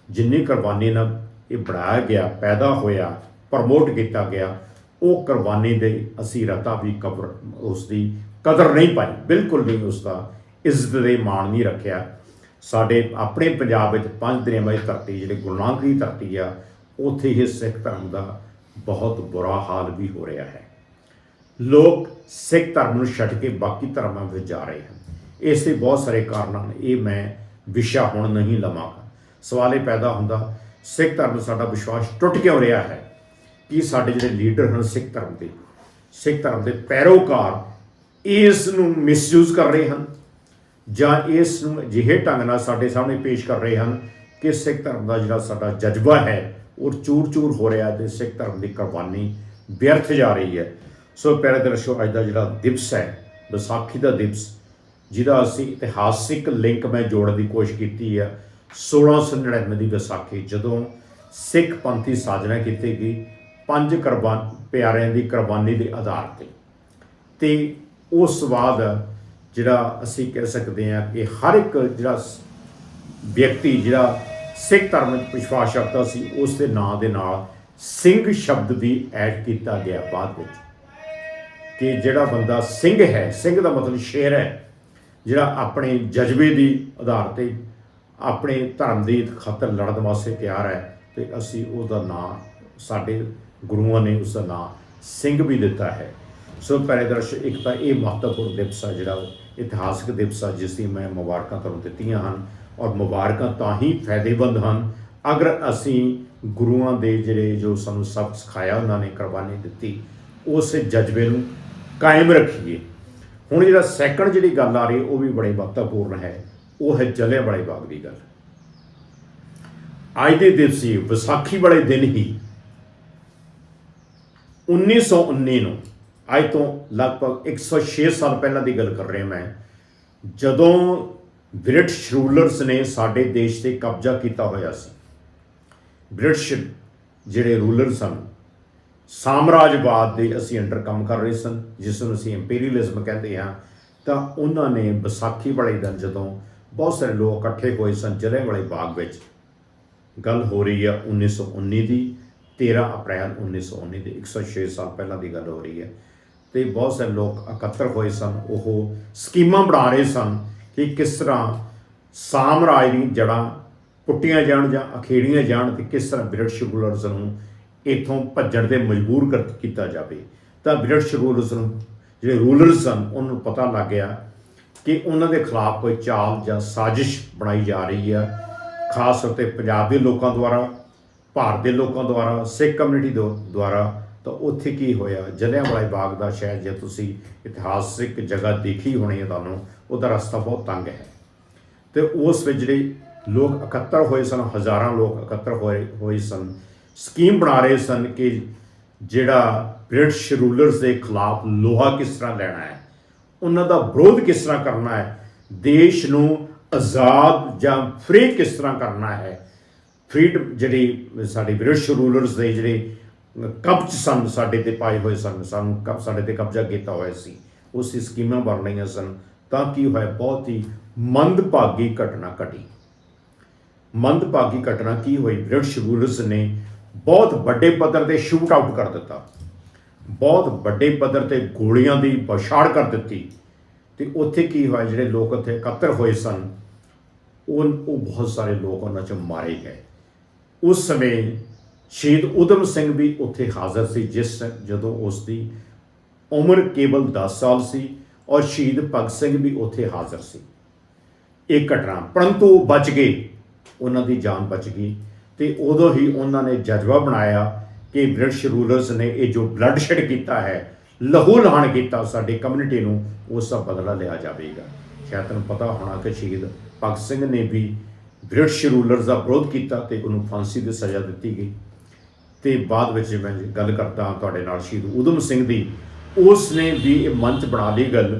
ਜਿੰਨੀ ਕੁਰਬਾਨੀ ਨਾਲ ਇਹ ਬਣਾਇਆ ਗਿਆ, ਪੈਦਾ ਹੋਇਆ ਪ੍ਰਮੋਟ ਕੀਤਾ ਗਿਆ, ਉਹ ਕੁਰਬਾਨੀ ਦੇ ਅਸੀਂ ਰਤਾ ਵੀ ਕਬਰ ਉਸ ਦੀ ਕਦਰ ਨਹੀਂ ਪਾਈ। ਬਿਲਕੁਲ ਨਹੀਂ ਉਸ ਦਾ ਇੱਜ਼ਤ ਦੇ ਮਾਣ ਨਹੀਂ ਰੱਖਿਆ। ਸਾਡੇ ਆਪਣੇ ਪੰਜਾਬ ਵਿੱਚ ਪੰਜ ਦਰਿਆਵਾਂ ਦੀ ਧਰਤੀ, ਜਿਹੜੇ ਗੁਰੂ ਨਾਨਕ ਦੀ ਧਰਤੀ ਆ, ਉੱਥੇ ਹੀ ਸਿੱਖ ਧਰਮ ਦਾ ਬਹੁਤ ਬੁਰਾ ਹਾਲ ਵੀ ਹੋ ਰਿਹਾ ਹੈ। ਲੋਕ ਸਿੱਖ ਧਰਮ ਨੂੰ ਛੱਡ ਕੇ ਬਾਕੀ ਧਰਮਾਂ ਵਿੱਚ ਜਾ ਰਹੇ ਹਨ। ਇਸ ਦੇ ਬਹੁਤ ਸਾਰੇ ਕਾਰਨ ਹਨ ਇਹ ਮੈਂ ਵਿਸ਼ਾ ਹੁਣ ਨਹੀਂ ਲਵਾਂਗਾ। ਸਵਾਲ ਇਹ ਪੈਦਾ ਹੁੰਦਾ, ਸਿੱਖ ਧਰਮ ਸਾਡਾ ਵਿਸ਼ਵਾਸ ਟੁੱਟ ਕਿਉਂ ਰਿਹਾ ਹੈ? ਕਿ ਸਾਡੇ ਜਿਹੜੇ ਲੀਡਰ ਹਨ ਸਿੱਖ ਧਰਮ ਦੇ, ਸਿੱਖ ਧਰਮ ਦੇ ਪੈਰੋਕਾਰ ਇਸ ਨੂੰ ਮਿਸਯੂਜ਼ ਕਰ ਰਹੇ ਹਨ? ਜਾਂ ਇਸ ਨੂੰ ਅਜਿਹੇ ਢੰਗ ਨਾਲ ਸਾਡੇ ਸਾਹਮਣੇ ਪੇਸ਼ ਕਰ ਰਹੇ ਹਨ ਕਿ ਸਿੱਖ ਧਰਮ ਦਾ ਜਿਹੜਾ ਸਾਡਾ ਜਜ਼ਬਾ ਹੈ ਉਹ ਚੂਰ-ਚੂਰ ਹੋ ਰਿਹਾ ਤੇ ਸਿੱਖ ਧਰਮ ਦੀ ਕੁਰਬਾਨੀ ਵਿਅਰਥ ਜਾ ਰਹੀ ਹੈ। ਸੋ ਪਿਆਰੇ ਦਰਸ਼ਕੋ, ਅੱਜ ਦਾ ਜਿਹੜਾ ਦਿਵਸ ਹੈ, ਵਿਸਾਖੀ ਦਾ ਦਿਵਸ, ਜਿਹਦਾ ਅਸੀਂ ਇਤਿਹਾਸਿਕ ਲਿੰਕ ਮੈਂ ਜੋੜਨ ਦੀ ਕੋਸ਼ਿਸ਼ ਕੀਤੀ ਹੈ 1699 ਦੀ ਵਿਸਾਖੀ, ਜਦੋਂ ਸਿੱਖ ਪੰਥੀ ਸਾਜਨਾ ਕੀਤੀ ਗਈ, ਪੰਜ ਕੁਰਬਾਨ, ਪਿਆਰਿਆਂ ਦੀ ਕੁਰਬਾਨੀ ਦੇ ਆਧਾਰ ਤੇ। ਤੇ ਉਸ ਬਾਅਦ ਜਿਹੜਾ ਅਸੀਂ ਕਹਿ ਸਕਦੇ ਹਾਂ ਕਿ ਹਰ ਇੱਕ ਜਿਹੜਾ ਸ- ਵਿਅਕਤੀ, ਜਿਹੜਾ ਸਿੱਖ ਧਰਮ ਵਿੱਚ ਵਿਸ਼ਵਾਸ ਰੱਖਦਾ ਸੀ ਉਸ ਦੇ ਨਾਂ ਦੇ ਨਾਲ ਸਿੰਘ ਸ਼ਬਦ ਵੀ ਐਡ ਕੀਤਾ ਗਿਆ ਬਾਅਦ ਵਿੱਚ। ਕਿ ਜਿਹੜਾ ਬੰਦਾ ਸਿੰਘ ਹੈ, ਸਿੰਘ ਦਾ ਮਤਲਬ ਸ਼ੇਰ ਹੈ, ਜਿਹੜਾ ਆਪਣੇ ਜਜ਼ਬੇ ਦੀ ਆਧਾਰ ਤੇ ਆਪਣੇ ਧਰਮ ਦੀ ਖਾਤਰ ਲੜਨ ਵਾਸਤੇ ਤਿਆਰ ਹੈ ਤੇ ਅਸੀਂ ਉਹਦਾ ਨਾਂ, ਸਾਡੇ ਗੁਰੂਆਂ ਨੇ ਉਸ ਦਾ ਨਾਂ ਸਿੰਘ ਵੀ ਦਿੱਤਾ ਹੈ। ਸੋ ਪਿਆਰੇ ਦਰਸ਼ਕ, ਇੱਕ ਤਾਂ ਇਹ ਮਹੱਤਵਪੂਰਨ ਦਿਵਸ ਆ ਜਿਹੜਾ ਇਤਿਹਾਸਕ ਦਿਵਸ ਆ, ਜਿਸ ਦੀ ਮੈਂ ਮੁਬਾਰਕਾਂ ਤੁਹਾਨੂੰ ਦਿੱਤੀਆਂ ਹਨ। ਔਰ ਮੁਬਾਰਕਾਂ ਤਾਂ ਹੀ ਫਾਇਦੇਮੰਦ ਹਨ। ਅਗਰ ਅਸੀਂ ਗੁਰੂਆਂ ਦੇ ਜਿਹੜੇ ਜੋ ਸਾਨੂੰ ਸਬਕ ਸਿਖਾਇਆ, ਉਹਨਾਂ ਨੇ ਕੁਰਬਾਨੀ ਦਿੱਤੀ, ਉਸ ਜਜ਼ਬੇ ਨੂੰ ਕਾਇਮ ਰੱਖੀਏ। ਹੁਣ ਜਿਹੜਾ ਸੈਕੰਡ ਜਿਹੜੀ ਗੱਲ ਆ ਰਹੀ, ਉਹ ਵੀ ਬੜੇ ਮਹੱਤਵਪੂਰਨ ਹੈ। ਉਹ ਹੈ ਜਲਿਆਂਵਾਲੇ ਬਾਗ ਦੀ ਗੱਲ। ਅੱਜ ਦੇ ਦਿਨ ਸੀ ਵਿਸਾਖੀ ਵਾਲੇ ਦਿਨ ਹੀ 1919 ਨੂੰ, ਅੱਜ ਤੋਂ ਲਗਭਗ 106 ਸਾਲ ਪਹਿਲਾਂ ਦੀ ਗੱਲ ਕਰ ਰਿਹਾ ਮੈਂ, ਜਦੋਂ ਬ੍ਰਿਟਿਸ਼ ਰੂਲਰਸ ਨੇ ਸਾਡੇ ਦੇਸ਼ ਤੇ ਕਬਜ਼ਾ ਕੀਤਾ ਹੋਇਆ ਸੀ। ਬ੍ਰਿਟਿਸ਼ ਜਿਹੜੇ ਰੂਲਰ ਸਨ, ਸਾਮਰਾਜਵਾਦ ਦੇ ਅਸੀਂ ਅੰਡਰ ਕੰਮ ਕਰ ਰਹੇ ਸਨ, ਜਿਸ ਨੂੰ ਅਸੀਂ ਇੰਪੀਰੀਅਲਿਜ਼ਮ ਕਹਿੰਦੇ ਹਾਂ, ਤਾਂ ਉਹਨਾਂ ਨੇ ਵਿਸਾਖੀ ਵਾਲੇ ਦਿਨ ਜਦੋਂ ਬਹੁਤ ਸਾਰੇ ਲੋਕ ਇਕੱਠੇ ਹੋਏ ਸਨ ਜਲਿਆਂਵਾਲੇ ਬਾਗ ਵਿੱਚ। ਗੱਲ ਹੋ ਰਹੀ ਹੈ 1919 ਦੀ 13 ਅਪ੍ਰੈਲ 1919 ਦੀ 106 ਸਾਲ ਪਹਿਲਾਂ ਦੀ ਗੱਲ ਹੋ ਰਹੀ ਹੈ। ਤੇ ਬਹੁਤ ਸਾਰੇ ਲੋਕ ਇਕੱਤਰ ਹੋਏ ਸਨ, ਉਹ ਸਕੀਮਾਂ ਬਣਾ ਰਹੇ ਸਨ ਕਿ ਕਿਸ ਤਰ੍ਹਾਂ ਸਾਮਰਾਜ ਦੀ ਜੜ੍ਹਾਂ ਪੁੱਟੀਆਂ ਜਾਣ ਜਾਂ ਅਖੇੜੀਆਂ ਜਾਣ ਤੇ ਕਿਸ ਤਰ੍ਹਾਂ ਬ੍ਰਿਟਿਸ਼ ਰੂਲਰਸ ਨੂੰ ਇਥੋਂ ਭੱਜਣ ਦੇ ਮਜਬੂਰ ਕਰ ਕੀਤਾ ਜਾਵੇ। ਤਾਂ ਬ੍ਰਿਟਿਸ਼ ਰੂਲਰਸ ਨੂੰ, ਜਿਹੜੇ ਰੂਲਰਸ ਸਨ, ਉਹਨਾਂ ਨੂੰ ਪਤਾ ਲੱਗ ਗਿਆ ਕਿ ਉਹਨਾਂ ਦੇ ਖਿਲਾਫ ਕੋਈ ਚਾਲ ਜਾਂ ਸਾਜ਼ਿਸ਼ ਬਣਾਈ ਜਾ ਰਹੀ ਹੈ ਖਾਸ ਤੌਰ ਤੇ ਪੰਜਾਬ ਦੇ ਲੋਕਾਂ ਦੁਆਰਾ, ਭਾਰਤ ਦੇ ਲੋਕਾਂ ਦੁਆਰਾ, ਸਿੱਖ ਕਮਿਊਨਿਟੀ ਦੁਆਰਾ ਤਾਂ ਉੱਥੇ ਕੀ ਹੋਇਆ? ਜਲਿਆਂਵਾਲਾ ਬਾਗ ਦਾ ਸ਼ਾਇਦ ਜੇ ਤੁਸੀਂ ਇਤਿਹਾਸਿਕ ਜਗ੍ਹਾ ਦੇਖੀ ਹੋਣੀ ਹੈ ਤੁਹਾਨੂੰ ਉਹਦਾ ਰਸਤਾ ਬਹੁਤ ਤੰਗ ਹੈ। ਤੇ ਉਸ ਵਿੱਚ ਜਿਹੜੇ ਲੋਕ ਇਕੱਤਰ ਹੋਏ ਸਨ, ਹਜ਼ਾਰਾਂ ਲੋਕ ਇਕੱਤਰ ਹੋਏ ਹੋਏ ਸਨ, ਸਕੀਮ ਬਣਾ ਰਹੇ ਸਨ ਕਿ ਜਿਹੜਾ ਬ੍ਰਿਟਿਸ਼ ਰੂਲਰਸ ਦੇ ਖਿਲਾਫ ਲੋਹਾ ਕਿਸ ਤਰ੍ਹਾਂ ਲੈਣਾ ਹੈ, ਉਹਨਾਂ ਦਾ ਵਿਰੋਧ ਕਿਸ ਤਰ੍ਹਾਂ ਕਰਨਾ ਹੈ, ਦੇਸ਼ ਨੂੰ ਆਜ਼ਾਦ ਜਾਂ ਫ੍ਰੀ ਕਿਸ ਤਰ੍ਹਾਂ ਕਰਨਾ ਹੈ ਫਰੀडम ਜਿਹੜੀ ਸਾਡੇ ਬ੍ਰਿਟਿਸ਼ ਰੂਲਰਸ ਦੇ ਜਿਹੜੇ ਕਬਜ਼ ਸਨ, ਸਾਡੇ ਤੇ ਪਾਏ ਹੋਏ ਸਨ, ਸਾਨੂੰ ਕਬ, ਸਾਡੇ ਤੇ ਕਬਜ਼ਾ ਕੀਤਾ ਹੋਇਆ ਸੀ, ਉਸ ਦੀ ਸਕੀਮਾਂ ਬਣ ਰਹੀਆਂ ਸਨ ਤਾਂ ਕੀ ਹੋਇਆ? ਬਹੁਤ ਹੀ ਮੰਦਭਾਗੀ ਘਟਨਾ ਘਟੀ। ਮੰਦਭਾਗੀ ਘਟਨਾ ਕੀ ਹੋਈ? ਬ੍ਰਿਟਿਸ਼ ਰੂਲਰਸ ਨੇ ਬਹੁਤ ਵੱਡੇ ਪੱਧਰ ਤੇ ਸ਼ੂਟ ਆਊਟ ਕਰ ਦਿੱਤਾ। ਬਹੁਤ ਵੱਡੇ ਪੱਧਰ ਤੇ ਗੋਲੀਆਂ ਦੀ ਬਛਾੜ ਕਰ ਦਿੱਤੀ। ਤੇ ਉੱਥੇ ਕੀ ਹੋਇਆ? ਜਿਹੜੇ ਲੋਕ ਉੱਥੇ ਇਕੱਤਰ ਹੋਏ ਸਨ, ਉਹ ਉਹ ਬਹੁਤ ਸਾਰੇ ਲੋਕ ਉਹਨਾਂ ਚੋਂ ਮਾਰੇ ਗਏ। ਉਸ ਸਮੇਂ ਸ਼ਹੀਦ ਉਦਮ ਸਿੰਘ ਵੀ ਉੱਥੇ ਹਾਜ਼ਰ ਸੀ, ਜਿਸ, ਜਦੋਂ ਉਸ ਦੀ ਉਮਰ ਕੇਵਲ 10 ਸਾਲ ਸੀ। ਔਰ ਸ਼ਹੀਦ ਭਗਤ ਸਿੰਘ ਵੀ ਉੱਥੇ ਹਾਜ਼ਰ ਸੀ। ਇਹ ਘਟਨਾ ਪਰੰਤੂ ਉਹ ਬਚ ਗਏ ਉਹਨਾਂ ਦੀ ਜਾਨ ਬਚ ਗਈ ਤੇ ਉਦੋਂ ਹੀ ਉਹਨਾਂ ਨੇ ਜਜ਼ਬਾ ਬਣਾਇਆ ਕਿ ਬ੍ਰਿਟਿਸ਼ ਰੂਲਰਸ ਨੇ ਇਹ ਜੋ ਬਲੱਡ ਬਲੱਡਸ਼ੈਡ ਕੀਤਾ ਹੈ, ਲਹੂ ਲਹਾਨ ਕੀਤਾ ਸਾਡੀ ਕਮਿਊਨਿਟੀ ਨੂੰ ਉਸ ਦਾ ਬਦਲਾ ਲਿਆ ਜਾਵੇਗਾ। ਸ਼ਾਇਦ ਤੁਹਾਨੂੰ ਪਤਾ ਹੋਣਾ ਕਿ ਸ਼ਹੀਦ ਭਗਤ ਸਿੰਘ ਨੇ ਵੀ ਬ੍ਰਿਟਿਸ਼ ਰੂਲਰਸ ਦਾ ਵਿਰੋਧ ਕੀਤਾ ਤੇ ਉਹਨੂੰ ਫਾਂਸੀ ਦੀ ਸਜ਼ਾ ਦਿੱਤੀ ਗਈ। ਤੇ ਬਾਅਦ ਵਿੱਚ ਮੈਂ ਗੱਲ ਕਰਦਾ ਤੁਹਾਡੇ ਨਾਲ ਸ਼ਹੀਦ ਉਦਮ ਸਿੰਘ ਦੀ ਉਸ ਨੇ ਵੀ ਇਹ ਮੰਚ ਬਣਾ ਲਈ ਗੱਲ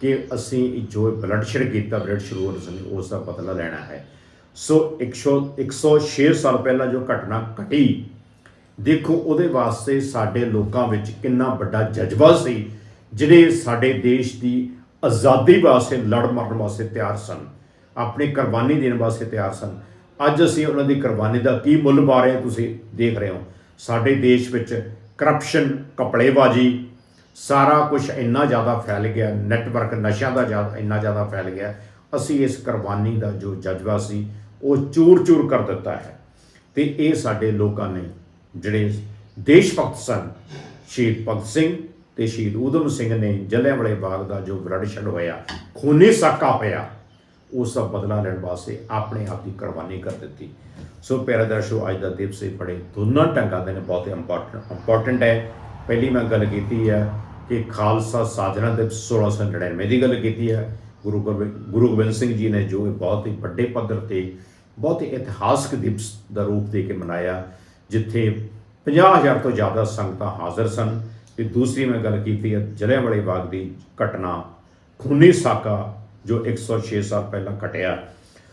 ਕਿ ਅਸੀਂ ਜੋ ਬਲੱਡ ਸ਼ੇਅਰ ਕੀਤਾ ਬ੍ਰਿਟਿਸ਼ ਰੂਲਰਸ ਨੇ ਉਸ ਦਾ ਬਦਲਾ ਲੈਣਾ ਹੈ। ਸੋ 100 106 ਸਾਲ ਪਹਿਲਾਂ ਜੋ ਘਟਨਾ ਘਟੀ, ਦੇਖੋ ਉਹਦੇ ਵਾਸਤੇ ਸਾਡੇ ਲੋਕਾਂ ਵਿੱਚ ਕਿੰਨਾ ਵੱਡਾ ਜਜ਼ਬਾ ਸੀ, ਜਿਹੜੇ ਸਾਡੇ ਦੇਸ਼ ਦੀ ਆਜ਼ਾਦੀ ਵਾਸਤੇ ਲੜ ਮਰਨ ਵਾਸਤੇ ਤਿਆਰ ਸਨ, ਆਪਣੀ ਕੁਰਬਾਨੀ ਦੇਣ ਵਾਸਤੇ ਤਿਆਰ ਸਨ। ਅੱਜ ਅਸੀਂ ਉਹਨਾਂ ਦੀ ਕੁਰਬਾਨੀ ਦਾ ਕੀ ਮੁੱਲ ਪਾ ਰਹੇ ਹਾਂ, ਤੁਸੀਂ ਦੇਖ ਰਹੇ ਹੋ। ਸਾਡੇ ਦੇਸ਼ ਵਿੱਚ ਕਰਪਸ਼ਨ ਕਪੜੇਬਾਜ਼ੀ ਸਾਰਾ ਕੁਝ ਇੰਨਾ ਜ਼ਿਆਦਾ ਫੈਲ ਗਿਆ ਨੈਟਵਰਕ ਨਸ਼ਿਆਂ ਦਾ ਜ਼ਿਆਦਾ ਇੰਨਾ ਜ਼ਿਆਦਾ ਫੈਲ ਗਿਆ। ਅਸੀਂ ਇਸ ਕੁਰਬਾਨੀ ਦਾ ਜੋ ਜਜ਼ਬਾ ਸੀ, ਉਹ ਚੂਰ-ਚੂਰ ਕਰ ਦਿੱਤਾ ਹੈ। ਤੇ ਇਹ ਸਾਡੇ ਲੋਕਾਂ ਨੇ ਜਿਹੜੇ ਦੇਸ਼ ਭਗਤ ਸਨ, ਸ਼ਹੀਦ ਭਗਤ ਸਿੰਘ ਤੇ ਸ਼ਹੀਦ ਊਧਮ ਸਿੰਘ ਨੇ ਜਲਿਆਂਵਾਲੇ ਬਾਗ ਦਾ ਜੋ ਬਲੱਡਸ਼ੈਡ ਹੋਇਆ ਖੂਨੀ ਸਾਕਾ ਹੋਇਆ ਉਸ ਦਾ ਬਦਲਾ ਲੈਣ ਵਾਸਤੇ ਆਪਣੇ ਆਪ ਦੀ ਕੁਰਬਾਨੀ ਕਰ ਦਿੱਤੀ। ਸੋ ਪਿਆਰੇ ਦਰਸ਼ੋ ਅੱਜ ਦਾ ਦਿਵਸ ਇਹ ਬੜੇ ਦੋਨਾਂ ਢੰਗਾਂ ਦੇ ਨੇ, ਬਹੁਤ ਇੰਪੋਰਟੈਂਟ ਇੰਪੋਰਟੈਂਟ ਹੈ। ਪਹਿਲੀ ਮੈਂ ਗੱਲ ਕੀਤੀ ਹੈ ਕਿ ਖਾਲਸਾ ਸਾਜਨਾ ਦਿਵਸ 1699 ਦੀ ਗੱਲ ਕੀਤੀ ਹੈ। ਗੁਰੂ ਗੋਬਿੰਦ ਗੁਰੂ ਗੋਬਿੰਦ ਸਿੰਘ ਜੀ ਨੇ ਜੋ ਇਹ ਬਹੁਤ ਹੀ ਵੱਡੇ ਪੱਧਰ ਤੇ ਬਹੁਤ ਹੀ ਇਤਿਹਾਸਕ ਦਿਵਸ ਦਾ ਰੂਪ ਦੇ ਕੇ ਮਨਾਇਆ, ਜਿੱਥੇ 50000 ਤੋਂ ਜ਼ਿਆਦਾ ਸੰਗਤਾਂ ਹਾਜ਼ਰ ਸਨ। ਤੇ ਦੂਸਰੀ ਮੈਂ ਗੱਲ ਕੀਤੀ ਹੈ ਜਲਿਆਂਵਾਲੇ ਬਾਗ ਦੀ ਘਟਨਾ ਖੂਨੀ ਸਾਕਾ ਜੋ 106 ਸਾਲ ਪਹਿਲਾਂ ਘਟਿਆ।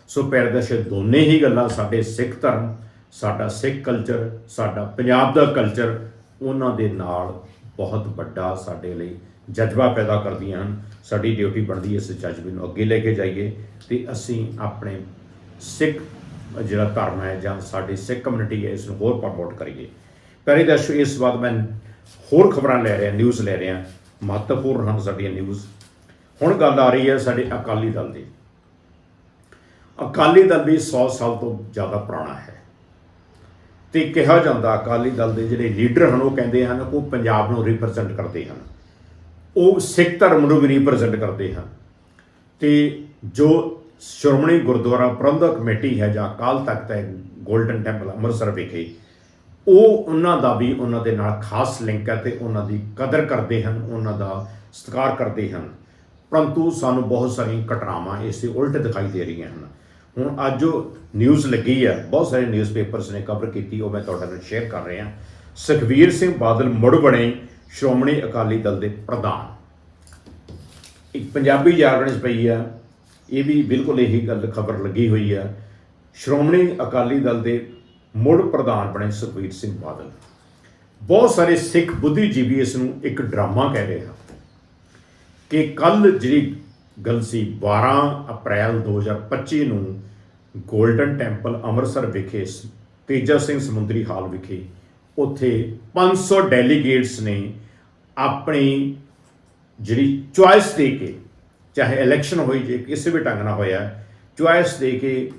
ਸੋ ਪੈਰਦਸ਼ ਦੋਨੇ ਹੀ ਗੱਲਾਂ, ਸਾਡੇ ਸਿੱਖ ਧਰਮ, ਸਾਡਾ ਸਿੱਖ ਕਲਚਰ ਸਾਡਾ ਪੰਜਾਬ ਦਾ ਕਲਚਰ ਉਹਨਾਂ ਦੇ ਨਾਲ ਬਹੁਤ ਵੱਡਾ ਸਾਡੇ ਲਈ ਜਜ਼ਬਾ ਪੈਦਾ ਕਰਦੀਆਂ ਹਨ। ਸਾਡੀ ਡਿਊਟੀ ਬਣਦੀ ਹੈ ਇਸ ਜਜ਼ਬੇ ਨੂੰ ਅੱਗੇ ਲੈ ਕੇ ਜਾਈਏ ਤੇ ਅਸੀਂ ਆਪਣੇ ਸਿੱਖ ਜਿਹੜਾ ਧਰਮ ਹੈ ਜਾਂ ਸਾਡੀ ਸਿੱਖ ਕਮਿਊਨਿਟੀ ਹੈ, ਇਸ ਨੂੰ ਹੋਰ ਪ੍ਰਮੋਟ ਕਰੀਏ। ਪਹਿਲੇ ਦਰਸ਼ਕ, ਇਸ ਵਾਰ ਮੈਂ ਹੋਰ ਖਬਰਾਂ ਲੈ ਰਿਹਾ ਨਿਊਜ਼ ਲੈ ਰਿਹਾ। ਮਹੱਤਵਪੂਰਨ ਹਨ ਸਾਡੀਆਂ ਨਿਊਜ਼ ਹੁਣ ਗੱਲ ਆ ਰਹੀ ਹੈ ਸਾਡੇ ਅਕਾਲੀ ਦਲ ਦੀ। ਅਕਾਲੀ ਦਲ ਵੀ 100 ਸਾਲ ਤੋਂ ਜ਼ਿਆਦਾ ਪੁਰਾਣਾ ਹੈ। ਤੇ ਕਿਹਾ ਜਾਂਦਾ ਅਕਾਲੀ ਦਲ ਦੇ ਜਿਹੜੇ ਲੀਡਰ ਹਨ, ਉਹ ਕਹਿੰਦੇ ਹਨ ਉਹ ਪੰਜਾਬ ਨੂੰ ਰਿਪਰੈਜ਼ੈਂਟ ਕਰਦੇ ਹਨ। ਉਹ ਸਿੱਖ ਧਰਮ ਨੂੰ ਵੀ ਰਿਪਰੈਜ਼ੈਂਟ ਕਰਦੇ ਹਨ। ਤੇ ਜੋ ਸ਼੍ਰੋਮਣੀ ਗੁਰਦੁਆਰਾ ਪ੍ਰਬੰਧਕ ਕਮੇਟੀ ਹੈ ਜਾਂ ਅਕਾਲ ਤਖਤ ਹੈ ਗੋਲਡਨ ਟੈਂਪਲ ਅੰਮ੍ਰਿਤਸਰ ਵਿਖੇ, ਉਹ ਉਹਨਾਂ ਦਾ ਵੀ ਉਹਨਾਂ ਦੇ ਨਾਲ ਖਾਸ ਲਿੰਕ ਹੈ ਤੇ ਉਹਨਾਂ ਦੀ ਕਦਰ ਕਰਦੇ ਹਨ, ਉਹਨਾਂ ਦਾ ਸਤਿਕਾਰ ਕਰਦੇ ਹਨ। ਪਰੰਤੂ ਸਾਨੂੰ ਬਹੁਤ ਸਾਰੀਆਂ ਘਟਨਾਵਾਂ ਇਸ ਦੇ ਉਲਟ ਦਿਖਾਈ ਦੇ ਰਹੀਆਂ ਹਨ। ਹੁਣ ਅੱਜ ਜੋ ਨਿਊਜ਼ ਲੱਗੀ ਹੈ ਬਹੁਤ ਸਾਰੇ ਨਿਊਜ਼ਪੇਪਰਸ ਨੇ ਕਵਰ ਕੀਤੀ, ਉਹ ਮੈਂ ਤੁਹਾਡੇ ਨਾਲ ਸ਼ੇਅਰ ਕਰ ਰਿਹਾ। ਸੁਖਵੀਰ ਸਿੰਘ ਬਾਦਲ ਮੁੜ ਬਣੇ ਸ਼੍ਰੋਮਣੀ ਅਕਾਲੀ ਦਲ ਦੇ ਪ੍ਰਧਾਨ। ਇੱਕ ਪੰਜਾਬੀ ਜਾਗਰਣ 'ਚ ਪਈ ਆ, ਇਹ ਵੀ ਬਿਲਕੁਲ ਇਹੀ ਗੱਲ ਖਬਰ ਲੱਗੀ ਹੋਈ ਆ। ਸ਼੍ਰੋਮਣੀ ਅਕਾਲੀ ਦਲ ਦੇ ਮੁੜ ਪ੍ਰਧਾਨ ਬਣੇ ਸੁਖਵੀਰ ਸਿੰਘ ਬਾਦਲ। ਬਹੁਤ ਸਾਰੇ ਸਿੱਖ ਬੁੱਧੀਜੀਵੀ ਇਸ ਨੂੰ ਇੱਕ ਡਰਾਮਾ ਕਹਿ ਰਹੇ ਹਨ ਕਿ ਕੱਲ ਜਿਹੜੀ ਗੱਲ ਸੀ 12 ਅਪ੍ਰੈਲ 2025 ਨੂੰ 골ਡਨ ਟੈਂਪਲ ਅੰਮ੍ਰਿਤਸਰ ਵਿਖੇ ਸ- ਤੇਜਾ ਸਿੰਘ ਸਮੁੰਦਰੀ ਹਾਲ ਵਿਖੇ ਉੱਥੇ 500 ਡੈਲੀਗੇਟਸ ਨੇ ਆਪਣੀ ਜਿਹੜੀ ਚੁਆਇਸ ਦੇ ਕੇ, ਚਾਹੇ ਇਲੈਕਸ਼ਨ ਹੋਈ, ਜੇ ਕਿਸੇ ਵੀ ਢੰਗ ਨਾਲ ਹੋਇਆ, ਚੁਆਇਸ ਦੇ ਕੇ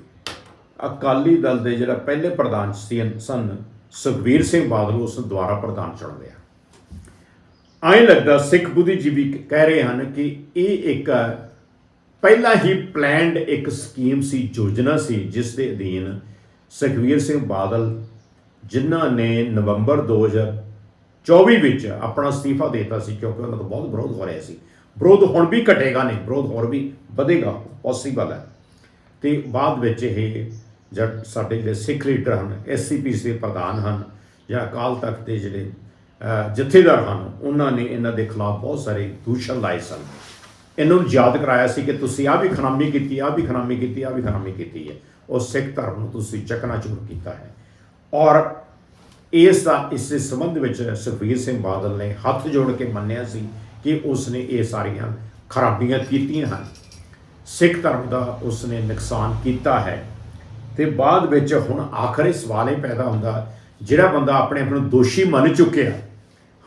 ਅਕਾਲੀ ਦਲ ਦੇ ਜਿਹੜਾ ਪਹਿਲੇ ਪ੍ਰਧਾਨ ਸੀ ਸਨ ਸੁਖਬੀਰ ਸਿੰਘ ਬਾਦਲ, ਉਸ ਨੂੰ ਦੁਆਰਾ ਪ੍ਰਧਾਨ ਚੁਣ ਲਿਆ। ਐਂ ਲੱਗਦਾ ਸਿੱਖ ਬੁੱਧੀਜੀਵੀ ਕਹਿ ਰਹੇ ਹਨ ਕਿ ਇਹ ਇੱਕ ਪਹਿਲਾਂ ਹੀ ਪਲਾਨਡ ਇੱਕ ਸਕੀਮ ਸੀ, ਯੋਜਨਾ ਸੀ, ਜਿਸ ਦੇ ਅਧੀਨ ਸੁਖਬੀਰ ਸਿੰਘ ਬਾਦਲ, ਜਿਨ੍ਹਾਂ ਨੇ ਨਵੰਬਰ 2024 ਵਿੱਚ ਆਪਣਾ ਅਸਤੀਫਾ ਦੇ ਦਿੱਤਾ ਸੀ, ਕਿਉਂਕਿ ਉਹਨਾਂ ਦਾ ਬਹੁਤ ਵਿਰੋਧ ਹੋ ਰਿਹਾ ਸੀ। ਵਿਰੋਧ ਹੁਣ ਵੀ ਘਟੇਗਾ ਨਹੀਂ, ਵਿਰੋਧ ਹੋਰ ਵੀ ਵਧੇਗਾ ਪੋਸੀਬਲ ਹੈ। ਤੇ ਬਾਅਦ ਵਿੱਚ ਇਹ ਜਦ ਸਾਡੇ ਜਿਹੜੇ ਸਿੱਖ ਲੀਡਰ ਹਨ ਐਸਸੀਪੀਸੀ ਦੇ ਪ੍ਰਧਾਨ ਹਨ, ਜਾਂ ਅਕਾਲ ਤਖਤ ਦੇ ਜਿਹੜੇ ਜਥੇਦਾਰ ਹਨ, ਉਹਨਾਂ ਨੇ ਇਹਨਾਂ ਦੇ ਖਿਲਾਫ ਬਹੁਤ ਸਾਰੇ ਦੂਸ਼ਣ ਲਾਏ ਸਨ। ਇਹਨਾਂ ਨੂੰ ਯਾਦ ਕਰਾਇਆ ਸੀ ਕਿ ਤੁਸੀਂ ਆਹ ਵੀ ਖਨਾਮੀ ਕੀਤੀ, ਆਹ ਵੀ ਖਨਾਮੀ ਕੀਤੀ, ਆਹ ਵੀ ਖਨਾਮੀ ਕੀਤੀ ਹੈ। ਉਹ ਸਿੱਖ ਧਰਮ ਨੂੰ ਤੁਸੀਂ ਚਕਨਾਚੂਰ ਕੀਤਾ ਹੈ। ਔਰ ਇਸ ਦਾ, ਇਸ ਦੇ ਸੰਬੰਧ ਵਿੱਚ ਸੁਖਬੀਰ ਸਿੰਘ ਬਾਦਲ ਨੇ ਹੱਥ ਜੋੜ ਕੇ ਮੰਨਿਆ ਸੀ ਕਿ ਉਸ ਨੇ ਇਹ ਸਾਰੀਆਂ ਖਰਾਬੀਆਂ ਕੀਤੀਆਂ ਹਨ। ਸਿੱਖ ਧਰਮ ਦਾ ਉਸ ਨੇ ਨੁਕਸਾਨ ਕੀਤਾ ਹੈ। ਤੇ ਬਾਅਦ ਵਿੱਚ ਹੁਣ ਆਖਰੀ ਸਵਾਲ ਇਹ ਪੈਦਾ ਹੁੰਦਾ, ਜਿਹੜਾ ਬੰਦਾ ਆਪਣੇ ਆਪ ਨੂੰ ਦੋਸ਼ੀ ਮੰਨ ਚੁੱਕਿਆ,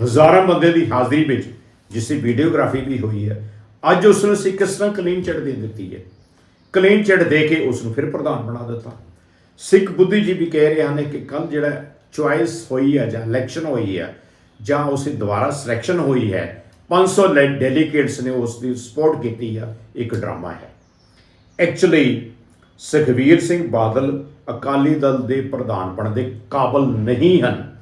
ਹਜ਼ਾਰਾਂ ਬੰਦੇ ਦੀ ਹਾਜ਼ਰੀ ਵਿੱਚ, ਜਿਸ ਦੀ ਵੀਡੀਓਗ੍ਰਾਫੀ ਵੀ ਹੋਈ ਹੈ ਅੱਜ ਉਸ ਨੂੰ ਅਸੀਂ ਕਿਸ ਤਰ੍ਹਾਂ ਕਲੀਨ ਚਿੱਟ ਦੇ ਦਿੱਤੀ ਹੈ? ਕਲੀਨ ਚਿੱਟ ਦੇ ਕੇ ਉਸ ਨੂੰ ਫਿਰ ਪ੍ਰਧਾਨ ਬਣਾ ਦਿੱਤਾ। ਸਿੱਖ ਬੁੱਧੀਜੀਵੀ ਕਹਿ ਰਹੇ ਹਨ ਕਿ ਕੱਲ ਜਿਹੜਾ ਚੁਆਇਸ ਹੋਈ ਹੈ ਜਾਂ ਇਲੈਕਸ਼ਨ ਹੋਈ ਹੈ ਜਾਂ ਉਸੇ ਦੁਬਾਰਾ ਸਿਲੈਕਸ਼ਨ ਹੋਈ ਹੈ 500 ਡੈਲੀਗੇਟਸ ਨੇ ਉਸ ਦੀ ਸਪੋਰਟ ਕੀਤੀ ਆ, ਇੱਕ ਡਰਾਮਾ ਹੈ। ਐਕਚੁਅਲੀ ਸੁਖਬੀਰ ਸਿੰਘ ਬਾਦਲ ਅਕਾਲੀ ਦਲ ਦੇ ਪ੍ਰਧਾਨ ਬਣਨ ਦੇ ਕਾਬਲ ਨਹੀਂ ਹਨ।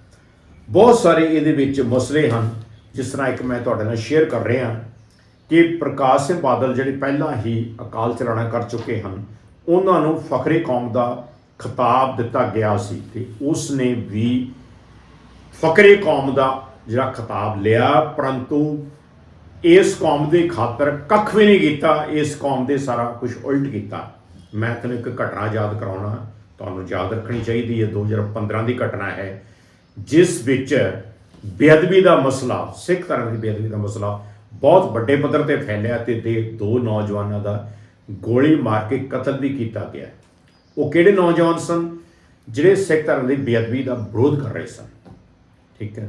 ਬਹੁਤ ਸਾਰੇ ਇਹਦੇ ਵਿੱਚ ਮਸਲੇ ਹਨ, ਜਿਸ ਤਰ੍ਹਾਂ ਇੱਕ ਮੈਂ ਤੁਹਾਡੇ ਨਾਲ ਸ਼ੇਅਰ ਕਰ ਰਿਹਾ। ਕਿ ਪ੍ਰਕਾਸ਼ ਸਿੰਘ ਬਾਦਲ ਜਿਹੜੇ ਪਹਿਲਾਂ ਹੀ ਅਕਾਲ ਚਲਾਣਾ ਕਰ ਚੁੱਕੇ ਹਨ, ਉਹਨਾਂ ਨੂੰ ਫਖਰੇ ਕੌਮ ਦਾ ਖਿਤਾਬ ਦਿੱਤਾ ਗਿਆ ਸੀ ਤੇ ਉਸ ਨੇ ਵੀ ਫਕਰੇ ਕੌਮ ਦਾ ਜਿਹੜਾ ਖਿਤਾਬ ਲਿਆ, ਪਰੰਤੂ ਇਸ ਕੌਮ ਦੇ ਖਾਤਰ ਕੱਖ ਵੀ ਨਹੀਂ ਕੀਤਾ, ਇਸ ਕੌਮ ਦੇ ਸਾਰਾ ਕੁਝ ਉਲਟ ਕੀਤਾ। ਮੈਂ ਤੁਹਾਨੂੰ ਇੱਕ ਘਟਨਾ ਯਾਦ ਕਰਾਉਣਾ, ਤੁਹਾਨੂੰ ਯਾਦ ਰੱਖਣੀ ਚਾਹੀਦੀ ਹੈ 2015 ਦੀ ਘਟਨਾ ਹੈ, ਜਿਸ ਵਿੱਚ ਬੇਅਦਬੀ ਦਾ ਮਸਲਾ, ਸਿੱਖ ਧਰਮ ਦੀ ਬੇਅਦਬੀ ਦਾ ਮਸਲਾ ਬਹੁਤ ਵੱਡੇ ਪੱਧਰ ਤੇ ਫੈਲਿਆ ਤੇ ਦੇ ਦੋ ਨੌਜਵਾਨਾਂ ਦਾ ਗੋਲੀ ਮਾਰ ਕੇ ਕਤਲ ਵੀ ਕੀਤਾ ਗਿਆ। ਉਹ ਕਿਹੜੇ ਨੌਜਵਾਨ ਸਨ? ਜਿਹੜੇ ਸਿੱਖ ਧਰਮ ਦੀ ਬੇਅਦਬੀ ਦਾ ਵਿਰੋਧ ਕਰ ਰਹੇ ਸਨ। ਠੀਕ ਹੈ।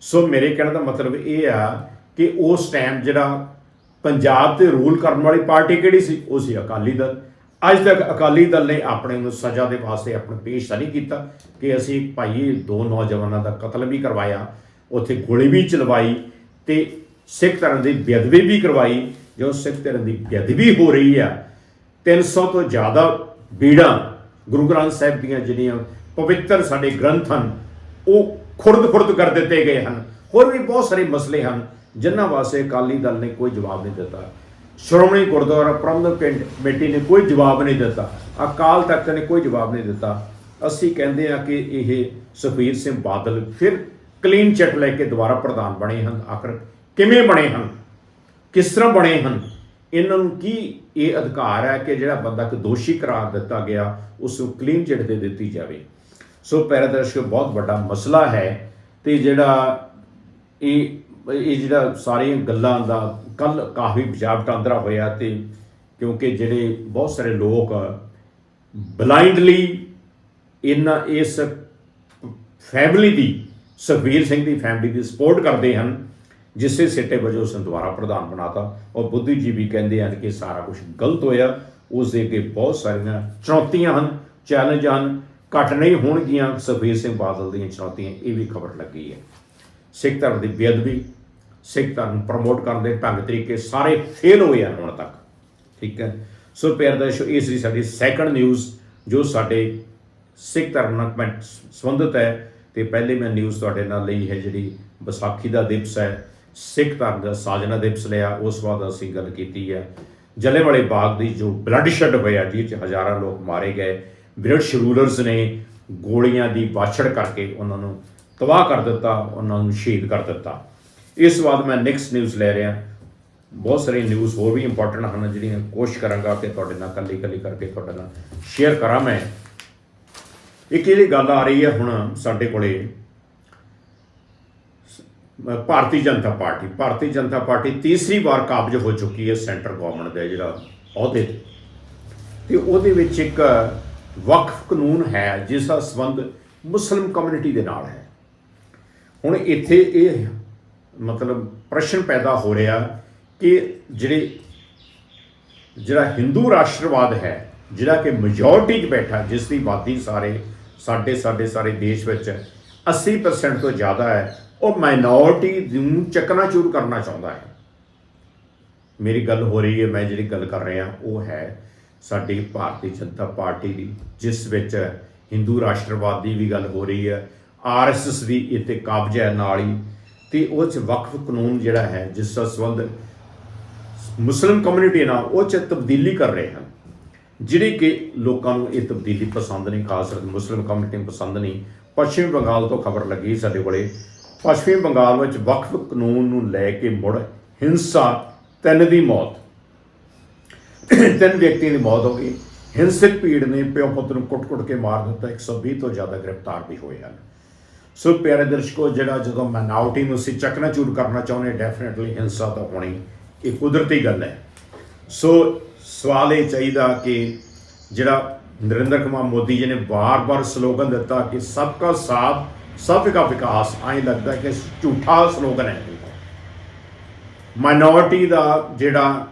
ਸੋ ਮੇਰੇ ਕਹਿਣ ਦਾ ਮਤਲਬ ਇਹ ਆ ਕਿ ਉਸ ਟਾਈਮ ਜਿਹੜਾ ਪੰਜਾਬ ਤੇ ਰੂਲ ਕਰਨ ਵਾਲੀ ਪਾਰਟੀ ਕਿਹੜੀ ਸੀ? ਉਹ ਸੀ ਅਕਾਲੀ ਦਲ। ਅੱਜ ਤੱਕ ਅਕਾਲੀ ਦਲ ਨੇ ਆਪਣੇ ਨੂੰ ਸਜ਼ਾ ਦੇ ਵਾਸਤੇ ਆਪਣਾ ਪੇਸ਼ ਤਾਂ ਨਹੀਂ ਕੀਤਾ ਕਿ ਅਸੀਂ ਭਾਈ ਦੋ ਨੌਜਵਾਨਾਂ ਦਾ ਕਤਲ ਵੀ ਕਰਵਾਇਆ, ਉੱਥੇ ਗੋਲੀ ਵੀ ਚਲਵਾਈ ਤੇ ਸਿੱਖ ਧਰਮ ਦੀ ਬੇਅਦਬੀ ਵੀ ਕਰਵਾਈ, ਜੋ ਸਿੱਖ ਧਰਮ ਦੀ ਬੇਅਦਬੀ ਹੋ ਰਹੀ ਆ 300 ਤੋਂ ਜ਼ਿਆਦਾ ਬੀੜਾਂ ਗੁਰੂ ਗ੍ਰੰਥ ਸਾਹਿਬ ਦੀਆਂ ਜਿਹੜੀਆਂ ਪਵਿੱਤਰ ਸਾਡੇ ਗ੍ਰੰਥ ਹਨ, ਉਹ ਖੁਰਦ-ਖੁਰਦ ਕਰ ਦਿੱਤੇ ਗਏ ਹਨ। ਹੋਰ ਵੀ ਬਹੁਤ ਸਾਰੇ ਮਸਲੇ ਹਨ, ਜਿਨ੍ਹਾਂ ਵਾਸਤੇ ਅਕਾਲੀ ਦਲ ਨੇ ਕੋਈ ਜਵਾਬ ਨਹੀਂ ਦਿੱਤਾ। ਸ਼੍ਰੋਮਣੀ ਗੁਰਦੁਆਰਾ ਪ੍ਰਬੰਧਕ ਕਮੇਟੀ ਨੇ ਕੋਈ ਜਵਾਬ ਨਹੀਂ ਦਿੱਤਾ। ਅਕਾਲ ਤਖਤ ਨੇ ਕੋਈ ਜਵਾਬ ਨਹੀਂ ਦਿੱਤਾ। ਅਸੀਂ ਕਹਿੰਦੇ ਆ ਕਿ ਇਹ ਸੁਖਬੀਰ ਸਿੰਘ ਬਾਦਲ ਫਿਰ ਕਲੀਨ ਚਿੱਟ ਲੈ ਕੇ ਦੁਬਾਰਾ ਪ੍ਰਧਾਨ ਬਣੇ ਹਨ। ਆਖਰ ਕਿਵੇਂ ਬਣੇ ਹਨ? ਕਿਸ ਤਰ੍ਹਾਂ ਬਣੇ ਹਨ? ਇਹਨਾਂ ਨੂੰ ਕੀ ਇਹ ਅਧਿਕਾਰ ਹੈ ਕਿ ਜਿਹੜਾ ਬੰਦਾ ਕਿ ਦੋਸ਼ੀ ਕਰਾਰ ਦਿੱਤਾ ਗਿਆ, ਉਸ ਨੂੰ ਕਲੀਨ ਚਿੱਟ ਦੇ ਦਿੱਤੀ ਜਾਵੇ? ਸੋ ਪੈਰਾਦਰਸ਼ਕ ਬਹੁਤ ਵੱਡਾ ਮਸਲਾ ਹੈ ਤੇ ਜਿਹੜਾ ਇਹ ਇਹ ਜਿਹੜਾ ਸਾਰੀਆਂ ਗੱਲਾਂ ਦਾ ਕੱਲ ਕਾਫੀ ਵਿਚਾਰ ਵਟਾਂਦਰਾ ਹੋਇਆ ਤੇ ਕਿਉਂਕਿ ਜਿਹੜੇ ਬਹੁਤ ਸਾਰੇ ਲੋਕ ਬਲਾਈਂਡਲੀ ਇਹਨਾਂ, ਇਸ ਫੈਮਿਲੀ ਦੀ, ਸੁਖਬੀਰ ਸਿੰਘ ਦੀ ਫੈਮਿਲੀ ਦੀ ਸਪੋਰਟ ਕਰਦੇ ਹਨ ਜਿਸੇ ਸਿੱਟੇ ਵਜੋਂ ਉਸ ਨੂੰ ਦੁਬਾਰਾ ਪ੍ਰਧਾਨ ਬਣਾਤਾ ਔਰ ਬੁੱਧੀਜੀਵੀ ਕਹਿੰਦੇ ਹਨ ਕਿ ਸਾਰਾ ਕੁਝ ਗਲਤ ਹੋਇਆ। ਉਸ ਦੇ ਅੱਗੇ ਬਹੁਤ ਸਾਰੀਆਂ ਚੁਣੌਤੀਆਂ ਹਨ, ਚੈਲੰਜ ਹਨ, ਘੱਟ ਨਹੀਂ ਹੋਣਗੀਆਂ। ਸੁਖਬੀਰ ਸਿੰਘ ਬਾਦਲ ਦੀਆਂ ਚੁਣੌਤੀਆਂ, ਇਹ ਵੀ ਖਬਰ ਲੱਗੀ ਹੈ। ਸਿੱਖ ਧਰਮ ਦੀ ਬੇਅਦਬੀ, ਸਿੱਖ ਧਰਮ ਪ੍ਰਮੋਟ ਕਰਨ ਦੇ ਢੰਗ ਤਰੀਕੇ ਸਾਰੇ ਫੇਲ ਹੋਏ ਹਨ ਹੁਣ ਤੱਕ। ਠੀਕ ਹੈ। ਸੋ ਪਿਆਰ ਦਰਸ਼ਕੋ, ਇਹ ਸੀ ਸਾਡੀ ਸੈਕੰਡ ਨਿਊਜ਼ ਜੋ ਸਾਡੇ ਸਿੱਖ ਧਰਮ ਨਾਲ ਕਮੈਂਟ ਸੰਬੰਧਿਤ ਹੈ। ਤੇ ਪਹਿਲੇ ਮੈਂ ਨਿਊਜ਼ ਤੁਹਾਡੇ ਨਾਲ ਲਈ ਹੈ ਜਿਹੜੀ ਵਿਸਾਖੀ ਦਾ ਦਿਵਸ ਹੈ। ਸਿੱਖ ਧਰਮ ਦਾ ਸਾਜਨਾ ਦਿਵਸ ਲਿਆ, ਉਸ ਬਾਅਦ ਅਸੀਂ ਗੱਲ ਕੀਤੀ ਹੈ। ਜਲਿਆਂਵਾਲੇ ਬਾਗ ਦੀ ਜੋ ਬਲੱਡ ਸ਼ੈਡ ਹੋਇਆ ਜਿਹਦੇ ਚ ਹਜ਼ਾਰਾਂ ਲੋਕ ਮਾਰੇ ਗਏ। ਬ੍ਰਿਟਿਸ਼ ਰੂਲਰਸ ਨੇ ਗੋਲੀਆਂ ਦੀ ਬਾਛੜ ਕਰਕੇ ਉਹਨਾਂ ਨੂੰ ਤਬਾਹ ਕਰ ਦਿੱਤਾ, ਉਹਨਾਂ ਨੂੰ ਸ਼ਹੀਦ ਕਰ ਦਿੱਤਾ। ਇਸ ਤੋਂ ਬਾਅਦ ਮੈਂ ਨੈਕਸਟ ਨਿਊਜ਼ ਲੈ ਰਿਹਾ। ਬਹੁਤ ਸਾਰੇ ਨਿਊਜ਼ ਹੋਰ ਵੀ ਇੰਪੋਰਟੈਂਟ ਹਨ, ਜਿਹੜੀਆਂ ਕੋਸ਼ਿਸ਼ ਕਰਾਂਗਾ ਕਿ ਤੁਹਾਡੇ ਨਾਲ ਕੱਲੀ ਕੱਲੀ ਕਰਕੇ ਤੁਹਾਡੇ ਨਾਲ ਸ਼ੇਅਰ ਕਰਾਂ ਮੈਂ। ਇੱਕ ਜਿਹੜੀ ਗੱਲ ਆ ਰਹੀ ਹੈ ਹੁਣ ਸਾਡੇ ਕੋਲੇ ਭਾਰਤੀ ਜਨਤਾ ਪਾਰਟੀ। ਭਾਰਤੀ ਜਨਤਾ ਪਾਰਟੀ ਤੀਸਰੀ ਵਾਰ ਕਾਬਜ ਹੋ ਚੁੱਕੀ ਹੈ ਸੈਂਟਰ ਗਵਰਨਮੈਂਟ ਦੇ ਜਿਹੜਾ ਅਹੁਦੇ ਤੇ। ਤੇ ਉਹਦੇ ਵਿੱਚ ਇੱਕ ਵਕਫ ਕਾਨੂੰਨ ਹੈ, ਜਿਸ ਦਾ ਸੰਬੰਧ ਮੁਸਲਿਮ ਕਮਿਊਨਿਟੀ ਦੇ ਨਾਲ ਹੈ। ਹੁਣ ਇੱਥੇ ਇਹ ਮਤਲਬ ਪ੍ਰਸ਼ਨ ਪੈਦਾ ਹੋ ਰਿਹਾ ਕਿ ਜਿਹੜੇ ਜਿਹੜਾ ਹਿੰਦੂ ਰਾਸ਼ਟਰਵਾਦ ਹੈ, ਜਿਹੜਾ ਕਿ ਮੈਜੋਰਟੀ 'ਚ ਬੈਠਾ, ਜਿਸ ਦੀ ਆਬਾਦੀ ਸਾਰੇ ਸਾਡੇ ਸਾਡੇ ਸਾਰੇ ਦੇਸ਼ ਵਿੱਚ 80% ਤੋਂ ਜ਼ਿਆਦਾ ਹੈ ਉਹ ਮਾਈਨੋਰਟੀ ਨੂੰ ਚਕਨਾਚੂਰ ਕਰਨਾ ਚਾਹੁੰਦਾ ਹੈ। ਮੇਰੀ ਗੱਲ ਹੋ ਰਹੀ ਹੈ, ਮੈਂ ਜਿਹੜੀ ਗੱਲ ਕਰ ਰਿਹਾ, ਉਹ ਹੈ ਸਾਡੀ ਭਾਰਤੀ ਜਨਤਾ ਪਾਰਟੀ ਦੀ, ਜਿਸ ਵਿੱਚ ਹਿੰਦੂ ਰਾਸ਼ਟਰਵਾਦ ਦੀ ਵੀ ਗੱਲ ਹੋ ਰਹੀ ਹੈ ਆਰਐਸਐਸ ਵੀ ਇੱਥੇ ਕਾਬਜ ਹੈ ਨਾਲ ਹੀ, ਤੇ ਉਹ ਚ ਵਕਫ ਕਾਨੂੰਨ ਜਿਹੜਾ ਹੈ, ਜਿਸ ਦਾ ਸੰਬੰਧ ਮੁਸਲਿਮ ਕਮਿਊਨਿਟੀ ਨਾਲ, ਉਹ ਚ ਤਬਦੀਲੀ ਕਰ ਰਹੇ ਹਨ। ਜਿਹੜੀ ਕਿ ਲੋਕਾਂ ਨੂੰ ਇਹ ਤਬਦੀਲੀ ਪਸੰਦ ਨਹੀਂ, ਖਾਸ ਕਰਕੇ ਮੁਸਲਿਮ ਕਮਿਊਨਿਟੀ ਨੂੰ ਪਸੰਦ ਨਹੀਂ, ਪੱਛਮੀ ਬੰਗਾਲ ਤੋਂ ਖਬਰ ਲੱਗੀ ਸਾਡੇ ਕੋਲੇ ਪੱਛਮੀ ਬੰਗਾਲ ਵਿੱਚ ਵਕਫ ਕਾਨੂੰਨ ਨੂੰ ਲੈ ਕੇ ਮੁੜ ਹਿੰਸਾ, ਤਿੰਨ ਦੀ ਮੌਤ। ਤਿੰਨ ਵਿਅਕਤੀਆਂ ਦੀ ਮੌਤ ਹੋ ਗਈ। ਹਿੰਸਕ ਭੀੜ ਨੇ ਪਿਓ ਪੁੱਤ ਨੂੰ ਕੁੱਟ-ਕੁੱਟ ਕੇ ਮਾਰ ਦਿੱਤਾ। 120 ਤੋਂ ਜ਼ਿਆਦਾ ਗ੍ਰਿਫਤਾਰ ਵੀ ਹੋਏ ਹਨ। ਸੋ ਪਿਆਰੇ ਦਰਸ਼ਕੋ, ਜਿਹੜਾ ਜਦੋਂ ਮਾਈਨੋਰਟੀ ਨੂੰ ਅਸੀਂ ਚੂਰ ਕਰਨਾ ਚਾਹੁੰਦੇ ਡੈਫੀਨਿਟਲੀ ਹਿੰਸਾ ਤਾਂ ਹੋਣੀ ਇਹ ਕੁਦਰਤੀ ਗੱਲ ਹੈ। ਸੋ ਸਵਾਲ ਇਹ ਚਾਹੀਦਾ ਕਿ ਜਿਹੜਾ ਨਰਿੰਦਰ ਕੁਮਾਰ ਮੋਦੀ ਜੀ ਨੇ ਵਾਰ-ਵਾਰ ਸਲੋਗਨ ਦਿੱਤਾ ਕਿ ਸਭ ਕਾ ਸਾਥ ਸਭ ਕਾ ਵਿਕਾਸ ਐਂ ਲੱਗਦਾ ਕਿ ਝੂਠਾ ਸਲੋਗਨ ਹੈ। ਮਾਈਨੋਰਟੀ ਦਾ ਜਿਹੜਾ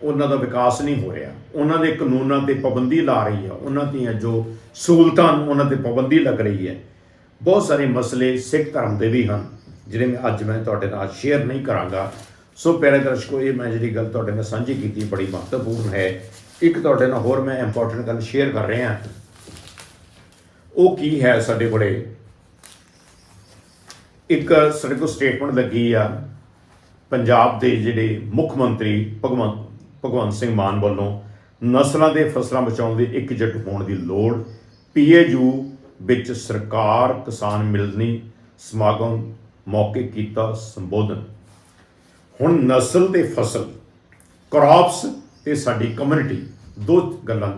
ਉਹਨਾਂ ਦਾ ਵਿਕਾਸ ਨਹੀਂ ਹੋ ਰਿਹਾ, ਉਹਨਾਂ ਦੇ ਕਾਨੂੰਨਾਂ ਤੇ ਪਾਬੰਦੀ ਲਾ ਰਹੀ ਹੈ, ਉਹਨਾਂ ਦੀਆਂ ਜੋ ਸਹੂਲਤਾਂ ਉਹਨਾਂ ਤੇ ਪਾਬੰਦੀ ਲੱਗ ਰਹੀ ਹੈ। ਬਹੁਤ ਸਾਰੇ ਮਸਲੇ ਸਿੱਖ ਧਰਮ ਦੇ ਵੀ ਹਨ, ਜਿਹੜੇ ਮੈਂ ਅੱਜ ਮੈਂ ਤੁਹਾਡੇ ਨਾਲ ਸ਼ੇਅਰ ਨਹੀਂ ਕਰਾਂਗਾ। ਸੋ ਪਿਆਰੇ ਦਰਸ਼ਕੋ, ਇਹ ਮੈਂ ਜਿਹੜੀ ਗੱਲ ਤੁਹਾਡੇ ਨਾਲ ਸਾਂਝੀ ਕੀਤੀ ਬੜੀ ਮਹੱਤਵਪੂਰਨ ਹੈ। ਇੱਕ ਤੁਹਾਡੇ ਨਾਲ ਹੋਰ ਮੈਂ ਇੰਪੋਰਟੈਂਟ ਗੱਲ ਸ਼ੇਅਰ ਕਰ ਰਿਹਾ। ਉਹ ਕੀ ਹੈ ਸਾਡੇ ਬੜੇ ਇੱਕ ਸਾਡੇ ਕੋਲ ਸਟੇਟਮੈਂਟ ਲੱਗੀ ਆ, ਪੰਜਾਬ ਦੇ ਜਿਹੜੇ ਮੁੱਖ ਮੰਤਰੀ ਭਗਵੰਤ ਭਗਵੰਤ ਸਿੰਘ ਮਾਨ ਵੱਲੋਂ ਨਸਲਾਂ ਦੇ ਫਸਲਾਂ ਬਚਾਉਣ ਦੀ ਇਕਜੁੱਟ ਹੋਣ ਦੀ ਲੋੜ ਪੀਏਯੂ ਵਿੱਚ ਸਰਕਾਰ ਕਿਸਾਨ ਮਿਲਣੀ ਸਮਾਗਮ ਮੌਕੇ ਕੀਤਾ ਸੰਬੋਧਨ। ਹੁਣ ਨਸਲ ਤੇ ਫਸਲ ਕ੍ਰੌਪਸ ਤੇ ਸਾਡੀ ਕਮਿਊਨਿਟੀ ਦੋ ਗੱਲਾਂ,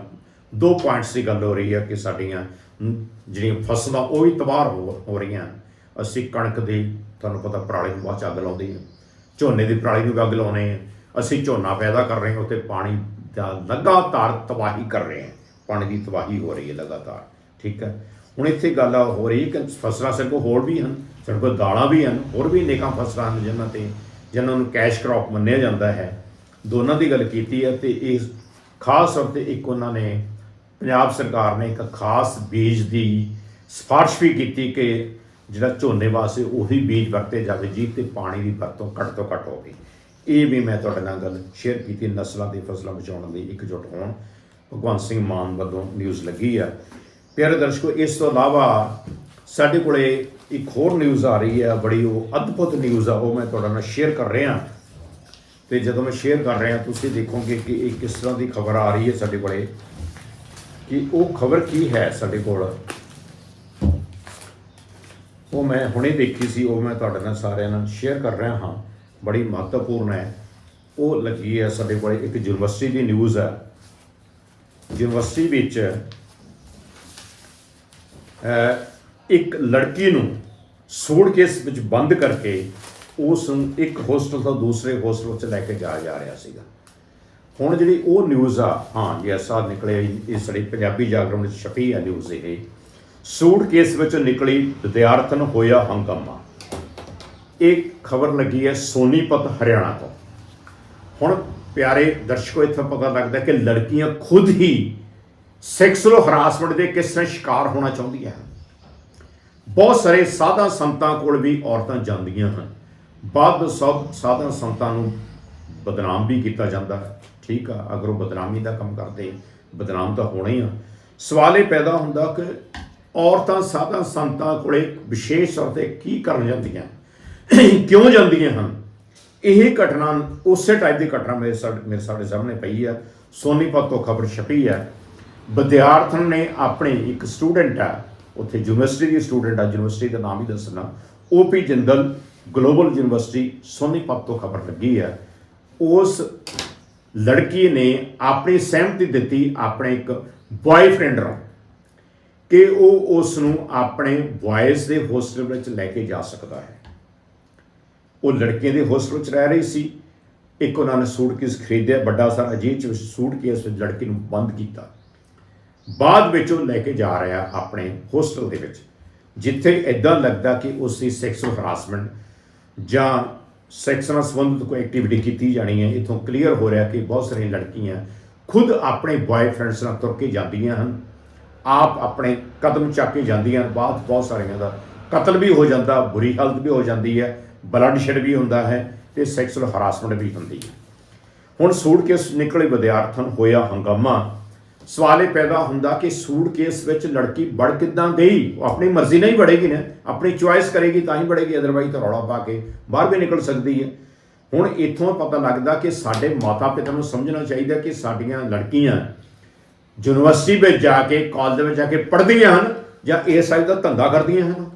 ਦੋ ਪੁਆਇੰਟਸ ਦੀ ਗੱਲ ਹੋ ਰਹੀ ਹੈ ਕਿ ਸਾਡੀਆਂ ਜਿਹੜੀਆਂ ਫਸਲਾਂ ਉਹ ਵੀ ਤਬਾਹ ਹੋ ਹੋ ਰਹੀਆਂ। ਅਸੀਂ ਕਣਕ ਦੀ, ਤੁਹਾਨੂੰ ਪਤਾ ਪਰਾਲੀ ਨੂੰ ਬਾਅਦ 'ਚ ਅੱਗ ਲਾਉਂਦੇ ਹੈ ਝੋਨੇ ਦੀ ਪਰਾਲੀ ਨੂੰ ਵੀ ਅੱਗ ਲਾਉਨੇ ਆ। ਅਸੀਂ ਝੋਨਾ ਪੈਦਾ ਕਰ ਰਹੇ ਹਾਂ ਉੱਤੇ ਪਾਣੀ ਦਾ ਲਗਾਤਾਰ ਤਬਾਹੀ ਕਰ ਰਹੇ ਹਾਂ। ਪਾਣੀ ਦੀ ਤਬਾਹੀ ਹੋ ਰਹੀ ਹੈ ਲਗਾਤਾਰ, ਠੀਕ ਹੈ? ਹੁਣ ਇੱਥੇ ਗੱਲ ਹੋ ਰਹੀ ਕਿ ਫਸਲਾਂ ਸਾਡੇ ਕੋਲ ਹੋਰ ਵੀ ਹਨ, ਸਾਡੇ ਕੋਲ ਦਾਲਾਂ ਵੀ ਹਨ, ਹੋਰ ਵੀ ਨੇਕਾਂ ਫਸਲਾਂ ਹਨ ਜਿਨ੍ਹਾਂ ਤੇ, ਜਿਨ੍ਹਾਂ ਨੂੰ ਕੈਸ਼ ਕ੍ਰੌਪ ਮੰਨਿਆ ਜਾਂਦਾ ਹੈ। ਦੋਨਾਂ ਦੀ ਗੱਲ ਕੀਤੀ ਹੈ ਤੇ ਇਸ ਖਾਸ ਤੌਰ ਤੇ ਇੱਕ ਉਹਨਾਂ ਨੇ, ਪੰਜਾਬ ਸਰਕਾਰ ਨੇ ਇੱਕ ਖਾਸ ਬੀਜ ਦੀ ਸਿਫਾਰਿਸ਼ ਵੀ ਕੀਤੀ ਕਿ ਜਿਹੜਾ ਝੋਨੇ ਵਾਸਤੇ ਉਹੀ ਬੀਜ ਵਰਤੇ ਜਾਵੇ ਜੀ ਤੇ ਪਾਣੀ ਦੀ ਵਰਤੋਂ ਘੱਟ ਤੋਂ ਘੱਟ ਹੋਵੇ। ਇਹ ਵੀ ਮੈਂ ਤੁਹਾਡੇ ਨਾਲ ਗੱਲ ਸ਼ੇਅਰ ਕੀਤੀ, ਨਸਲਾਂ ਦੀ ਫਸਲਾਂ ਬਚਾਉਣ ਲਈ ਇਕਜੁੱਟ ਹੋਣ। ਭਗਵੰਤ ਸਿੰਘ ਮਾਨ ਵੱਲੋਂ ਨਿਊਜ਼ ਲੱਗੀ ਆ। ਪਿਆਰੇ ਦਰਸ਼ਕੋ, ਇਸ ਤੋਂ ਇਲਾਵਾ ਸਾਡੇ ਕੋਲੇ ਇੱਕ ਹੋਰ ਨਿਊਜ਼ ਆ ਰਹੀ ਹੈ ਬੜੀ ਉਹ ਅਦਭੁਤ ਨਿਊਜ਼ ਆ, ਉਹ ਮੈਂ ਤੁਹਾਡੇ ਨਾਲ ਸ਼ੇਅਰ ਕਰ ਰਿਹਾ। ਤੇ ਜਦੋਂ ਮੈਂ ਸ਼ੇਅਰ ਕਰ ਰਿਹਾ, ਤੁਸੀਂ ਦੇਖੋਗੇ ਕਿ ਇਹ ਕਿਸ ਤਰ੍ਹਾਂ ਦੀ ਖਬਰ ਆ ਰਹੀ ਹੈ ਸਾਡੇ ਕੋਲੇ। ਕਿ ਉਹ ਖਬਰ ਕੀ ਹੈ ਸਾਡੇ ਕੋਲ? ਉਹ ਮੈਂ ਹੁਣੇ ਦੇਖੀ ਸੀ, ਉਹ ਮੈਂ ਤੁਹਾਡੇ ਨਾਲ ਸਾਰਿਆਂ ਨਾਲ ਸ਼ੇਅਰ ਕਰ ਰਿਹਾ ਹਾਂ। ਬੜੀ ਮਹੱਤਵਪੂਰਨ ਹੈ। ਉਹ ਲੱਗੀ ਹੈ ਸਾਡੇ ਕੋਲ ਇੱਕ ਯੂਨੀਵਰਸਿਟੀ ਦੀ ਨਿਊਜ਼ ਹੈ। ਯੂਨੀਵਰਸਿਟੀ ਵਿੱਚ ਇੱਕ ਲੜਕੀ ਨੂੰ ਸੂਟਕੇਸ ਵਿੱਚ ਬੰਦ ਕਰਕੇ ਉਸ ਨੂੰ ਇੱਕ ਹੋਸਟਲ ਤੋਂ ਦੂਸਰੇ ਹੋਸਟਲ ਵਿੱਚ ਲੈ ਕੇ ਜਾਇਆ ਜਾ ਰਿਹਾ ਸੀਗਾ। ਹੁਣ ਜਿਹੜੀ ਉਹ ਨਿਊਜ਼ ਆ, ਹਾਂ, ਜੀ ਆ ਨਿਕਲੇ ਇਹ ਸਾਡੀ ਪੰਜਾਬੀ ਜਾਗਰਣ ਵਿੱਚ ਛਪੀ ਆ ਨਿਊਜ਼ ਇਹ। ਸੂਟਕੇਸ ਵਿੱਚੋਂ ਨਿਕਲੀ ਵਿਦਿਆਰਥਣ ਹੋਇਆ ਹੰਗਾਮਾ। ਇਹ ਖਬਰ ਲੱਗੀ ਹੈ ਸੋਨੀਪਤ, ਹਰਿਆਣਾ ਤੋਂ। ਹੁਣ ਪਿਆਰੇ ਦਰਸ਼ਕੋ, ਇੱਥੋਂ ਪਤਾ ਲੱਗਦਾ ਕਿ ਲੜਕੀਆਂ ਖੁਦ ਹੀ ਸੈਕਸੁਅਲ ਹਰਾਸਮੈਂਟ ਦੇ ਕਿਸ ਤਰ੍ਹਾਂ ਸ਼ਿਕਾਰ ਹੋਣਾ ਚਾਹੁੰਦੀਆਂ ਹਨ। ਬਹੁਤ ਸਾਰੇ ਸਾਧਾ ਸੰਤਾਂ ਕੋਲ ਵੀ ਔਰਤਾਂ ਜਾਂਦੀਆਂ ਹਨ। ਬਾਅਦ ਸਭ ਸਾਧਾ ਸੰਤਾਂ ਨੂੰ ਬਦਨਾਮ ਵੀ ਕੀਤਾ ਜਾਂਦਾ ਹੈ। ਠੀਕ ਆ, ਅਗਰ ਉਹ ਬਦਨਾਮੀ ਦਾ ਕੰਮ ਕਰਦੇ, ਬਦਨਾਮ ਤਾਂ ਹੋਣਾ ਹੀ ਆ। ਸਵਾਲ ਇਹ ਪੈਦਾ ਹੁੰਦਾ ਕਿ ਔਰਤਾਂ, ਸਾਧਾਂ, ਸੰਤਾਂ ਕੋਲੇ ਵਿਸ਼ੇਸ਼ ਤੌਰ ਤੇ ਕੀ ਕਰਨ ਜਾਂਦੀਆਂ? ਕਿਉਂ ਜਾਂਦੀਆਂ ਹਨ? ਇਹ ਘਟਨਾ ਉਸੇ ਟਾਈਪ ਦੀ ਘਟਨਾ ਮੇਰੇ ਸਾਡੇ ਮੇਰੇ ਸਾਡੇ ਸਾਹਮਣੇ ਪਈ ਹੈ ਸੋਨੀਪਤ ਤੋਂ ਖਬਰ ਛਪੀ ਹੈ ਵਿਦਿਆਰਥਣ ਨੇ ਆਪਣੇ ਇੱਕ ਸਟੂਡੈਂਟ ਆ, ਉੱਥੇ ਯੂਨੀਵਰਸਿਟੀ ਦੀ ਸਟੂਡੈਂਟ ਆ ਯੂਨੀਵਰਸਿਟੀ ਦਾ ਨਾਮ ਹੀ ਦੱਸਣਾ। OP Jindal global university Sonipat ਤੋਂ ਖਬਰ ਲੱਗੀ ਹੈ ਉਸ ਲੜਕੀ ਨੇ ਆਪਣੀ ਸਹਿਮਤੀ ਦਿੱਤੀ, ਆਪਣੇ ਇੱਕ ਬॉयਫ੍ਰੈਂਡ ਨੂੰ। ਕਿ ਉਹ ਉਸ ਨੂੰ ਆਪਣੇ ਬॉयਜ਼ ਦੇ ਹੋਸਟਲ ਵਿੱਚ ਲੈ ਕੇ ਜਾ ਸਕਦਾ ਹੈ। ਉਹ ਲੜਕੀਆਂ ਦੇ ਹੋਸਟਲ ਵਿੱਚ ਰਹਿ ਰਹੀ ਸੀ। ਇੱਕ ਉਹਨਾਂ ਨੇ ਸੂਟਕੇਸ ਖਰੀਦਿਆ। ਵੱਡਾ ਸਾਰਾ ਅਜੀਬ ਚ ਸੂਟਕੇਸ ਵਿੱਚ ਲੜਕੀ ਨੂੰ ਬੰਦ ਕੀਤਾ। ਬਾਅਦ ਵਿੱਚ ਉਹ ਲੈ ਕੇ ਜਾ ਰਿਹਾ ਆਪਣੇ ਹੋਸਟਲ ਦੇ ਵਿੱਚ, ਜਿੱਥੇ ਇਦਾਂ ਲੱਗਦਾ ਕਿ ਉਸ ਦੀ ਸੈਕਸੁਅਲ ਹਰਾਸਮੈਂਟ ਜਾਂ ਸੈਕਸ ਨਾਲ ਸੰਬੰਧਿਤ ਕੋਈ ਐਕਟੀਵਿਟੀ ਕੀਤੀ ਜਾਣੀ ਹੈ। ਇਥੋਂ ਕਲੀਅਰ ਹੋ ਰਿਹਾ ਕਿ ਬਹੁਤ ਸਾਰੀਆਂ ਲੜਕੀਆਂ ਖੁਦ ਆਪਣੇ ਬॉयਫ੍ਰੈਂਡਸ ਨਾਲ ਤੁਰ ਕੇ ਜਾਂਦੀਆਂ ਹਨ। ਆਪ ਆਪਣੇ ਕਦਮ ਚੱਕ ਕੇ ਜਾਂਦੀਆਂ, ਬਾਅਦ ਬਹੁਤ ਸਾਰੀਆਂ ਦਾ ਕਤਲ ਵੀ ਹੋ ਜਾਂਦਾ, ਬੁਰੀ ਹਾਲਤ ਵੀ ਹੋ ਜਾਂਦੀ ਹੈ ਬਲੱਡ ਸ਼ੈਡ ਵੀ ਹੁੰਦਾ ਹੈ ਤੇ ਸੈਕਸੁਅਲ ਹਰਾਸਮੈਂਟ ਵੀ ਹੁੰਦੀ ਹੈ। ਹੁਣ ਸੂਟ ਕੇਸ ਨਿਕਲੇ ਵਿਦਿਆਰਥਣ ਹੋਇਆ ਹੰਗਾਮਾ। ਸਵਾਲ ਇਹ ਪੈਦਾ ਹੁੰਦਾ ਕਿ ਸੂਟ ਕੇਸ ਵਿੱਚ ਲੜਕੀ ਵੜ ਕਿੱਦਾਂ ਗਈ? ਉਹ ਆਪਣੀ ਮਰਜ਼ੀ ਨਹੀਂ ਵੜੇਗੀ ਨਾ, ਆਪਣੀ ਚੁਆਇਸ ਕਰੇਗੀ ਤਾਂ ਹੀ ਵੜੇਗੀ ਅਦਰਵਾਈਜ਼ ਤਾਂ ਰੌਲਾ ਪਾ ਕੇ ਬਾਹਰ ਵੀ ਨਿਕਲ ਸਕਦੀ ਹੈ। ਹੁਣ ਇੱਥੋਂ ਪਤਾ ਲੱਗਦਾ ਕਿ ਸਾਡੇ ਮਾਤਾ-ਪਿਤਾ ਨੂੰ ਸਮਝਣਾ ਚਾਹੀਦਾ ਕਿ ਸਾਡੀਆਂ ਲੜਕੀਆਂ ਯੂਨੀਵਰਸਿਟੀ ਵਿੱਚ ਜਾ ਕੇ ਕਾਲਜ ਵਿੱਚ ਜਾ ਕੇ ਪੜ੍ਹਦੀਆਂ ਹਨ ਜਾਂ ਇਸ ਸਾਈਡ ਦਾ ਧੰਦਾ ਕਰਦੀਆਂ ਹਨ?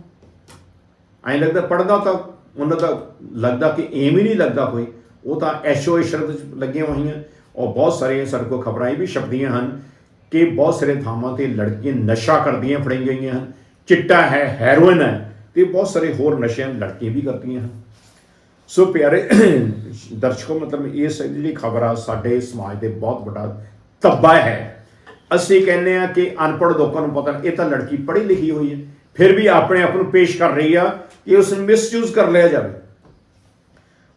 ਐਂ ਲੱਗਦਾ ਪੜਦਾ ਤਾਂ ਉਹਨਾਂ ਦਾ ਲੱਗਦਾ ਕਿ ਏਮ ਹੀ ਨਹੀਂ ਲੱਗਦਾ ਕੋਈ। ਉਹ ਤਾਂ ਐਸ਼ੋ ਇਸ਼ਰਤ ਵਿੱਚ ਲੱਗੀਆਂ ਹੋਈਆਂ। ਔਰ ਬਹੁਤ ਸਾਰੇ ਸਾਡੇ ਕੋਲ ਖਬਰਾਂ ਇਹ ਵੀ ਛਪਦੀਆਂ ਹਨ ਕਿ ਬਹੁਤ ਸਾਰੇ ਥਾਵਾਂ ਤੇ ਲੜਕੀਆਂ ਨਸ਼ਾ ਕਰਦੀਆਂ, ਫੜੀਆਂ ਗਈਆਂ ਹਨ। ਚਿੱਟਾ ਹੈ, ਹੈਰੋਇਨ ਹੈ ਤੇ ਬਹੁਤ ਸਾਰੇ ਹੋਰ ਨਸ਼ਿਆਂ ਲੜਕੀਆਂ ਵੀ ਕਰਦੀਆਂ ਹਨ। ਸੋ ਪਿਆਰੇ ਦਰਸ਼ਕੋ, ਮਤਲਬ ਇਹ ਜਿਹੜੀ ਖਬਰ ਆ, ਸਾਡੇ ਸਮਾਜ ਦੇ ਬਹੁਤ ਵੱਡਾ ਤੱਬਾ ਹੈ। ਅਸੀਂ ਕਹਿੰਦੇ ਆ ਕਿ ਅਨਪੜ੍ਹ ਲੋਕਾਂ ਨੂੰ ਪਤਾ ਇਹ ਤਾਂ ਲੜਕੀ ਪੜ੍ਹੀ ਲਿਖੀ ਹੋਈ ਹੈ। ਫਿਰ ਵੀ ਆਪਣੇ ਆਪ ਨੂੰ ਪੇਸ਼ ਕਰ ਰਹੀ ਆ ਕਿ ਉਸ ਨੂੰ ਮਿਸਯੂਜ਼ ਕਰ ਲਿਆ ਜਾਵੇ।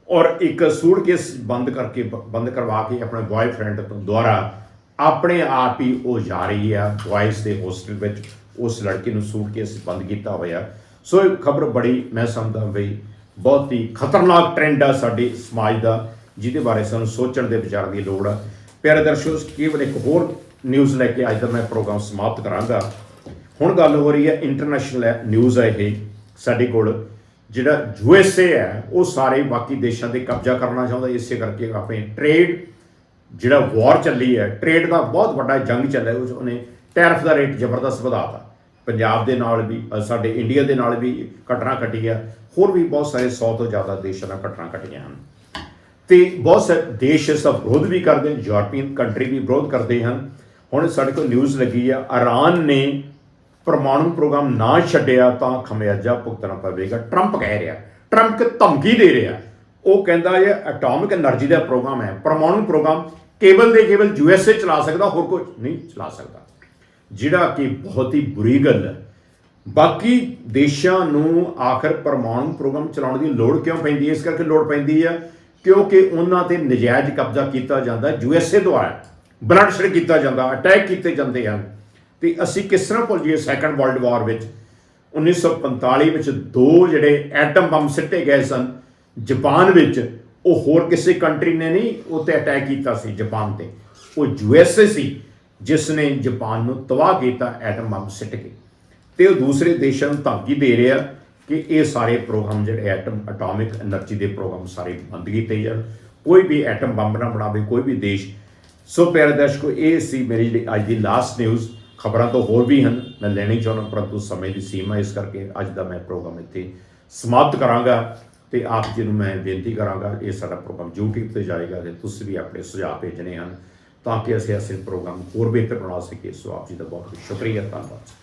ਔਰ ਇੱਕ ਸੂਟਕੇਸ ਬੰਦ ਕਰਕੇ, ਬੰਦ ਕਰਵਾ ਕੇ ਆਪਣੇ ਬॉयਫ੍ਰੈਂਡ ਤੋਂ ਦੁਆਰਾ ਆਪਣੇ ਆਪ ਹੀ ਉਹ ਜਾ ਰਹੀ ਆ ਬॉयਜ਼ ਦੇ ਹੋਸਟਲ ਵਿੱਚ ਉਸ ਲੜਕੀ ਨੂੰ ਸੂਟ ਕੇ ਬੰਦ ਕੀਤਾ ਹੋਇਆ। ਸੋ ਇਹ ਖਬਰ ਬੜੀ ਮੈਂ ਸਮਝਦਾ ਬਈ ਬਹੁਤ ਹੀ ਖਤਰਨਾਕ ਟ੍ਰੈਂਡ ਆ ਸਾਡੇ ਸਮਾਜ ਦਾ, ਜਿਹਦੇ ਬਾਰੇ ਸਾਨੂੰ ਸੋਚਣ ਦੇ ਵਿਚਾਰ ਦੀ ਲੋੜ ਆ। ਪਿਆਰੇ ਦਰਸ਼ਕੋ ਕੇਵਲ ਇੱਕ ਹੋਰ ਨਿਊਜ਼ ਲੈ ਕੇ ਅੱਜ ਦਾ ਮੈਂ ਪ੍ਰੋਗਰਾਮ ਸਮਾਪਤ ਕਰਾਂਗਾ। ਹੁਣ ਗੱਲ ਹੋ ਰਹੀ ਹੈ ਇੰਟਰਨੈਸ਼ਨਲ ਨਿਊਜ਼ ਹੈ ਇਹ ਸਾਡੇ ਕੋਲ। ਜਿਹੜਾ ਯੂਐਸਏ ਹੈ, ਉਹ ਸਾਰੇ ਬਾਕੀ ਦੇਸ਼ਾਂ ਤੇ ਕਬਜ਼ਾ ਕਰਨਾ ਚਾਹੁੰਦਾ, ਇਸੇ ਕਰਕੇ ਆਪਣੇ ਟ੍ਰੇਡ ਜਿਹੜਾ ਵਾਰ ਚੱਲੀ ਹੈ ਟ੍ਰੇਡ ਦਾ ਬਹੁਤ ਵੱਡਾ ਜੰਗ ਚੱਲਿਆ ਉਸ ਉਹਨੇ ਟੈਰਿਫ ਦਾ ਰੇਟ ਜ਼ਬਰਦਸਤ ਵਧਾਤਾ। ਪੰਜਾਬ ਦੇ ਨਾਲ ਵੀ ਸਾਡੇ ਇੰਡੀਆ ਦੇ ਨਾਲ ਵੀ ਘਟਨਾ ਘਟੀ ਹੈ ਹੋਰ ਵੀ ਬਹੁਤ ਸਾਰੇ 100 ਤੋਂ ਜ਼ਿਆਦਾ ਦੇਸ਼ਾਂ ਨਾਲ ਘਟਨਾ ਘਟੀਆਂ ਹਨ। ਤੇ ਬਹੁਤ ਸਾਰੇ ਦੇਸ਼ ਇਸ ਦਾ ਵਿਰੋਧ ਵੀ ਕਰਦੇ ਹਨ, ਯੂਰਪੀਅਨ ਕੰਟਰੀ ਵੀ ਵਿਰੋਧ ਕਰਦੇ ਹਨ। ਹੁਣ ਸਾਡੇ ਕੋਲ ਨਿਊਜ਼ ਲੱਗੀ ਆ, ਇਰਾਨ ਨੇ ਪਰਮਾਣੂ ਪ੍ਰੋਗਰਾਮ ਨਾ ਛੱਡਿਆ ਤਾਂ ਖਮਿਆਜਾ ਭੁਗਤਣਾ ਪਵੇਗਾ। ਟਰੰਪ ਕਹਿ ਰਿਹਾ ਟਰੰਪ ਧਮਕੀ ਦੇ ਰਿਹਾ। ਉਹ ਕਹਿੰਦਾ ਇਹ ਐਟੋਮਿਕ એનર્ਜੀ ਦਾ ਪ੍ਰੋਗਰਾਮ ਹੈ, ਪਰਮਾਣੂ ਪ੍ਰੋਗਰਾਮ ਕੇਵਲ ਦੇ ਕੇਵਲ ਯੂ ਐੱਸ ਏ ਚਲਾ ਸਕਦਾ, ਹੋਰ ਕੋਈ ਨਹੀਂ ਚਲਾ ਸਕਦਾ। ਜਿਹੜਾ ਕਿ ਬਹੁਤ ਹੀ ਬੁਰੀ ਗੱਲ ਹੈ। ਬਾਕੀ ਦੇਸ਼ਾਂ ਨੂੰ ਆਖਰ ਪਰਮਾਣੂ ਪ੍ਰੋਗਰਾਮ ਚਲਾਉਣ ਦੀ ਲੋੜ ਕਿਉਂ ਪੈਂਦੀ ਹੈ? ਇਸ ਕਰਕੇ ਲੋੜ ਪੈਂਦੀ ਹੈ ਕਿਉਂਕਿ ਉਹਨਾਂ ਤੇ ਨਜਾਇਜ਼ ਕਬਜ਼ਾ ਕੀਤਾ ਜਾਂਦਾ ਯੂ ਐੱਸ ਏ ਦੁਆਰਾ। ਬਲੱਡਸ਼ੇਡ ਕੀਤਾ ਜਾਂਦਾ, ਅਟੈਕ ਕੀਤੇ ਜਾਂਦੇ ਹਨ। ਤੇ ਅਸੀਂ ਕਿਸ ਤਰ੍ਹਾਂ ਭੁੱਲ ਜੀਏ ਸੈਕੰਡ ਵਰਲਡ ਵਾਰ ਵਿੱਚ? 1945 ਵਿੱਚ ਦੋ ਜਿਹੜੇ ਐਟਮ ਬੰਬ ਸਿੱਟੇ ਗਏ ਸਨ, ਜਾਪਾਨ ਵਿੱਚ। ਉਹ ਹੋਰ ਕਿਸੇ ਕੰਟਰੀ ਨੇ ਨਹੀਂ ਉਹ ਤੇ ਅਟੈਕ ਕੀਤਾ ਸੀ, ਜਾਪਾਨ ਤੇ। ਉਹ ਯੂਐਸਏ ਸੀ, ਜਿਸ ਨੇ ਜਾਪਾਨ ਨੂੰ ਤਬਾਹ ਕੀਤਾ ਐਟਮ ਬੰਬ ਸਿੱਟ ਕੇ। ਤੇ ਉਹ ਦੂਸਰੇ ਦੇਸ਼ਾਂ ਨੂੰ ਧਮਕੀ ਦੇ ਰਿਹਾ ਕਿ ਇਹ ਸਾਰੇ ਪ੍ਰੋਗਰਾਮ ਜਿਹੜੇ ਐਟਮ ਐਟੋਮਿਕ એનર્ਜੀ ਦੇ ਪ੍ਰੋਗਰਾਮ ਸਾਰੇ ਬੰਦ ਕੀਤੇ ਜਾਣ। ਕੋਈ ਵੀ ਐਟਮ ਬੰਬ ਨਾ ਬਣਾਵੇ, ਕੋਈ ਵੀ ਦੇਸ਼ ਸੋ ਪਿਆਰੇ ਦਰਸ਼ਕੋ, ਇਹ ਸੀ ਮੇਰੀ ਜਿਹੜੀ ਅੱਜ ਦੀ ਲਾਸਟ ਨਿਊਜ਼ ਖਬਰਾਂ ਤੋਂ ਹੋਰ ਵੀ ਹਨ, ਮੈਂ ਲੈਣੀ ਚਾਹੁੰਦਾ, ਪਰੰਤੂ ਸਮੇਂ ਦੀ ਸੀਮਾ ਇਸ ਕਰਕੇ ਅੱਜ ਦਾ ਮੈਂ ਪ੍ਰੋਗਰਾਮ ਇੱਥੇ ਸਮਾਪਤ ਕਰਾਂਗਾ ਤੇ ਆਪ ਜੀ ਨੂੰ ਮੈਂ ਬੇਨਤੀ ਕਰਾਂਗਾ, ਇਹ ਸਾਡਾ ਪ੍ਰੋਗਰਾਮ YouTube ਤੇ ਜਾਏਗਾ ਤੇ ਤੁਸੀਂ ਵੀ ਆਪਣੇ ਸੁਝਾਅ ਭੇਜਣੇ ਹਨ ਤਾਂ ਕਿ ਅਸੀਂ ਅਸੀਂ ਪ੍ਰੋਗਰਾਮ ਹੋਰ ਬਿਹਤਰ ਬਣਾ ਸਕੀਏ। ਸੋ ਆਪ ਜੀ ਦਾ ਬਹੁਤ ਬਹੁਤ ਸ਼ੁਕਰੀਆ, ਧੰਨਵਾਦ।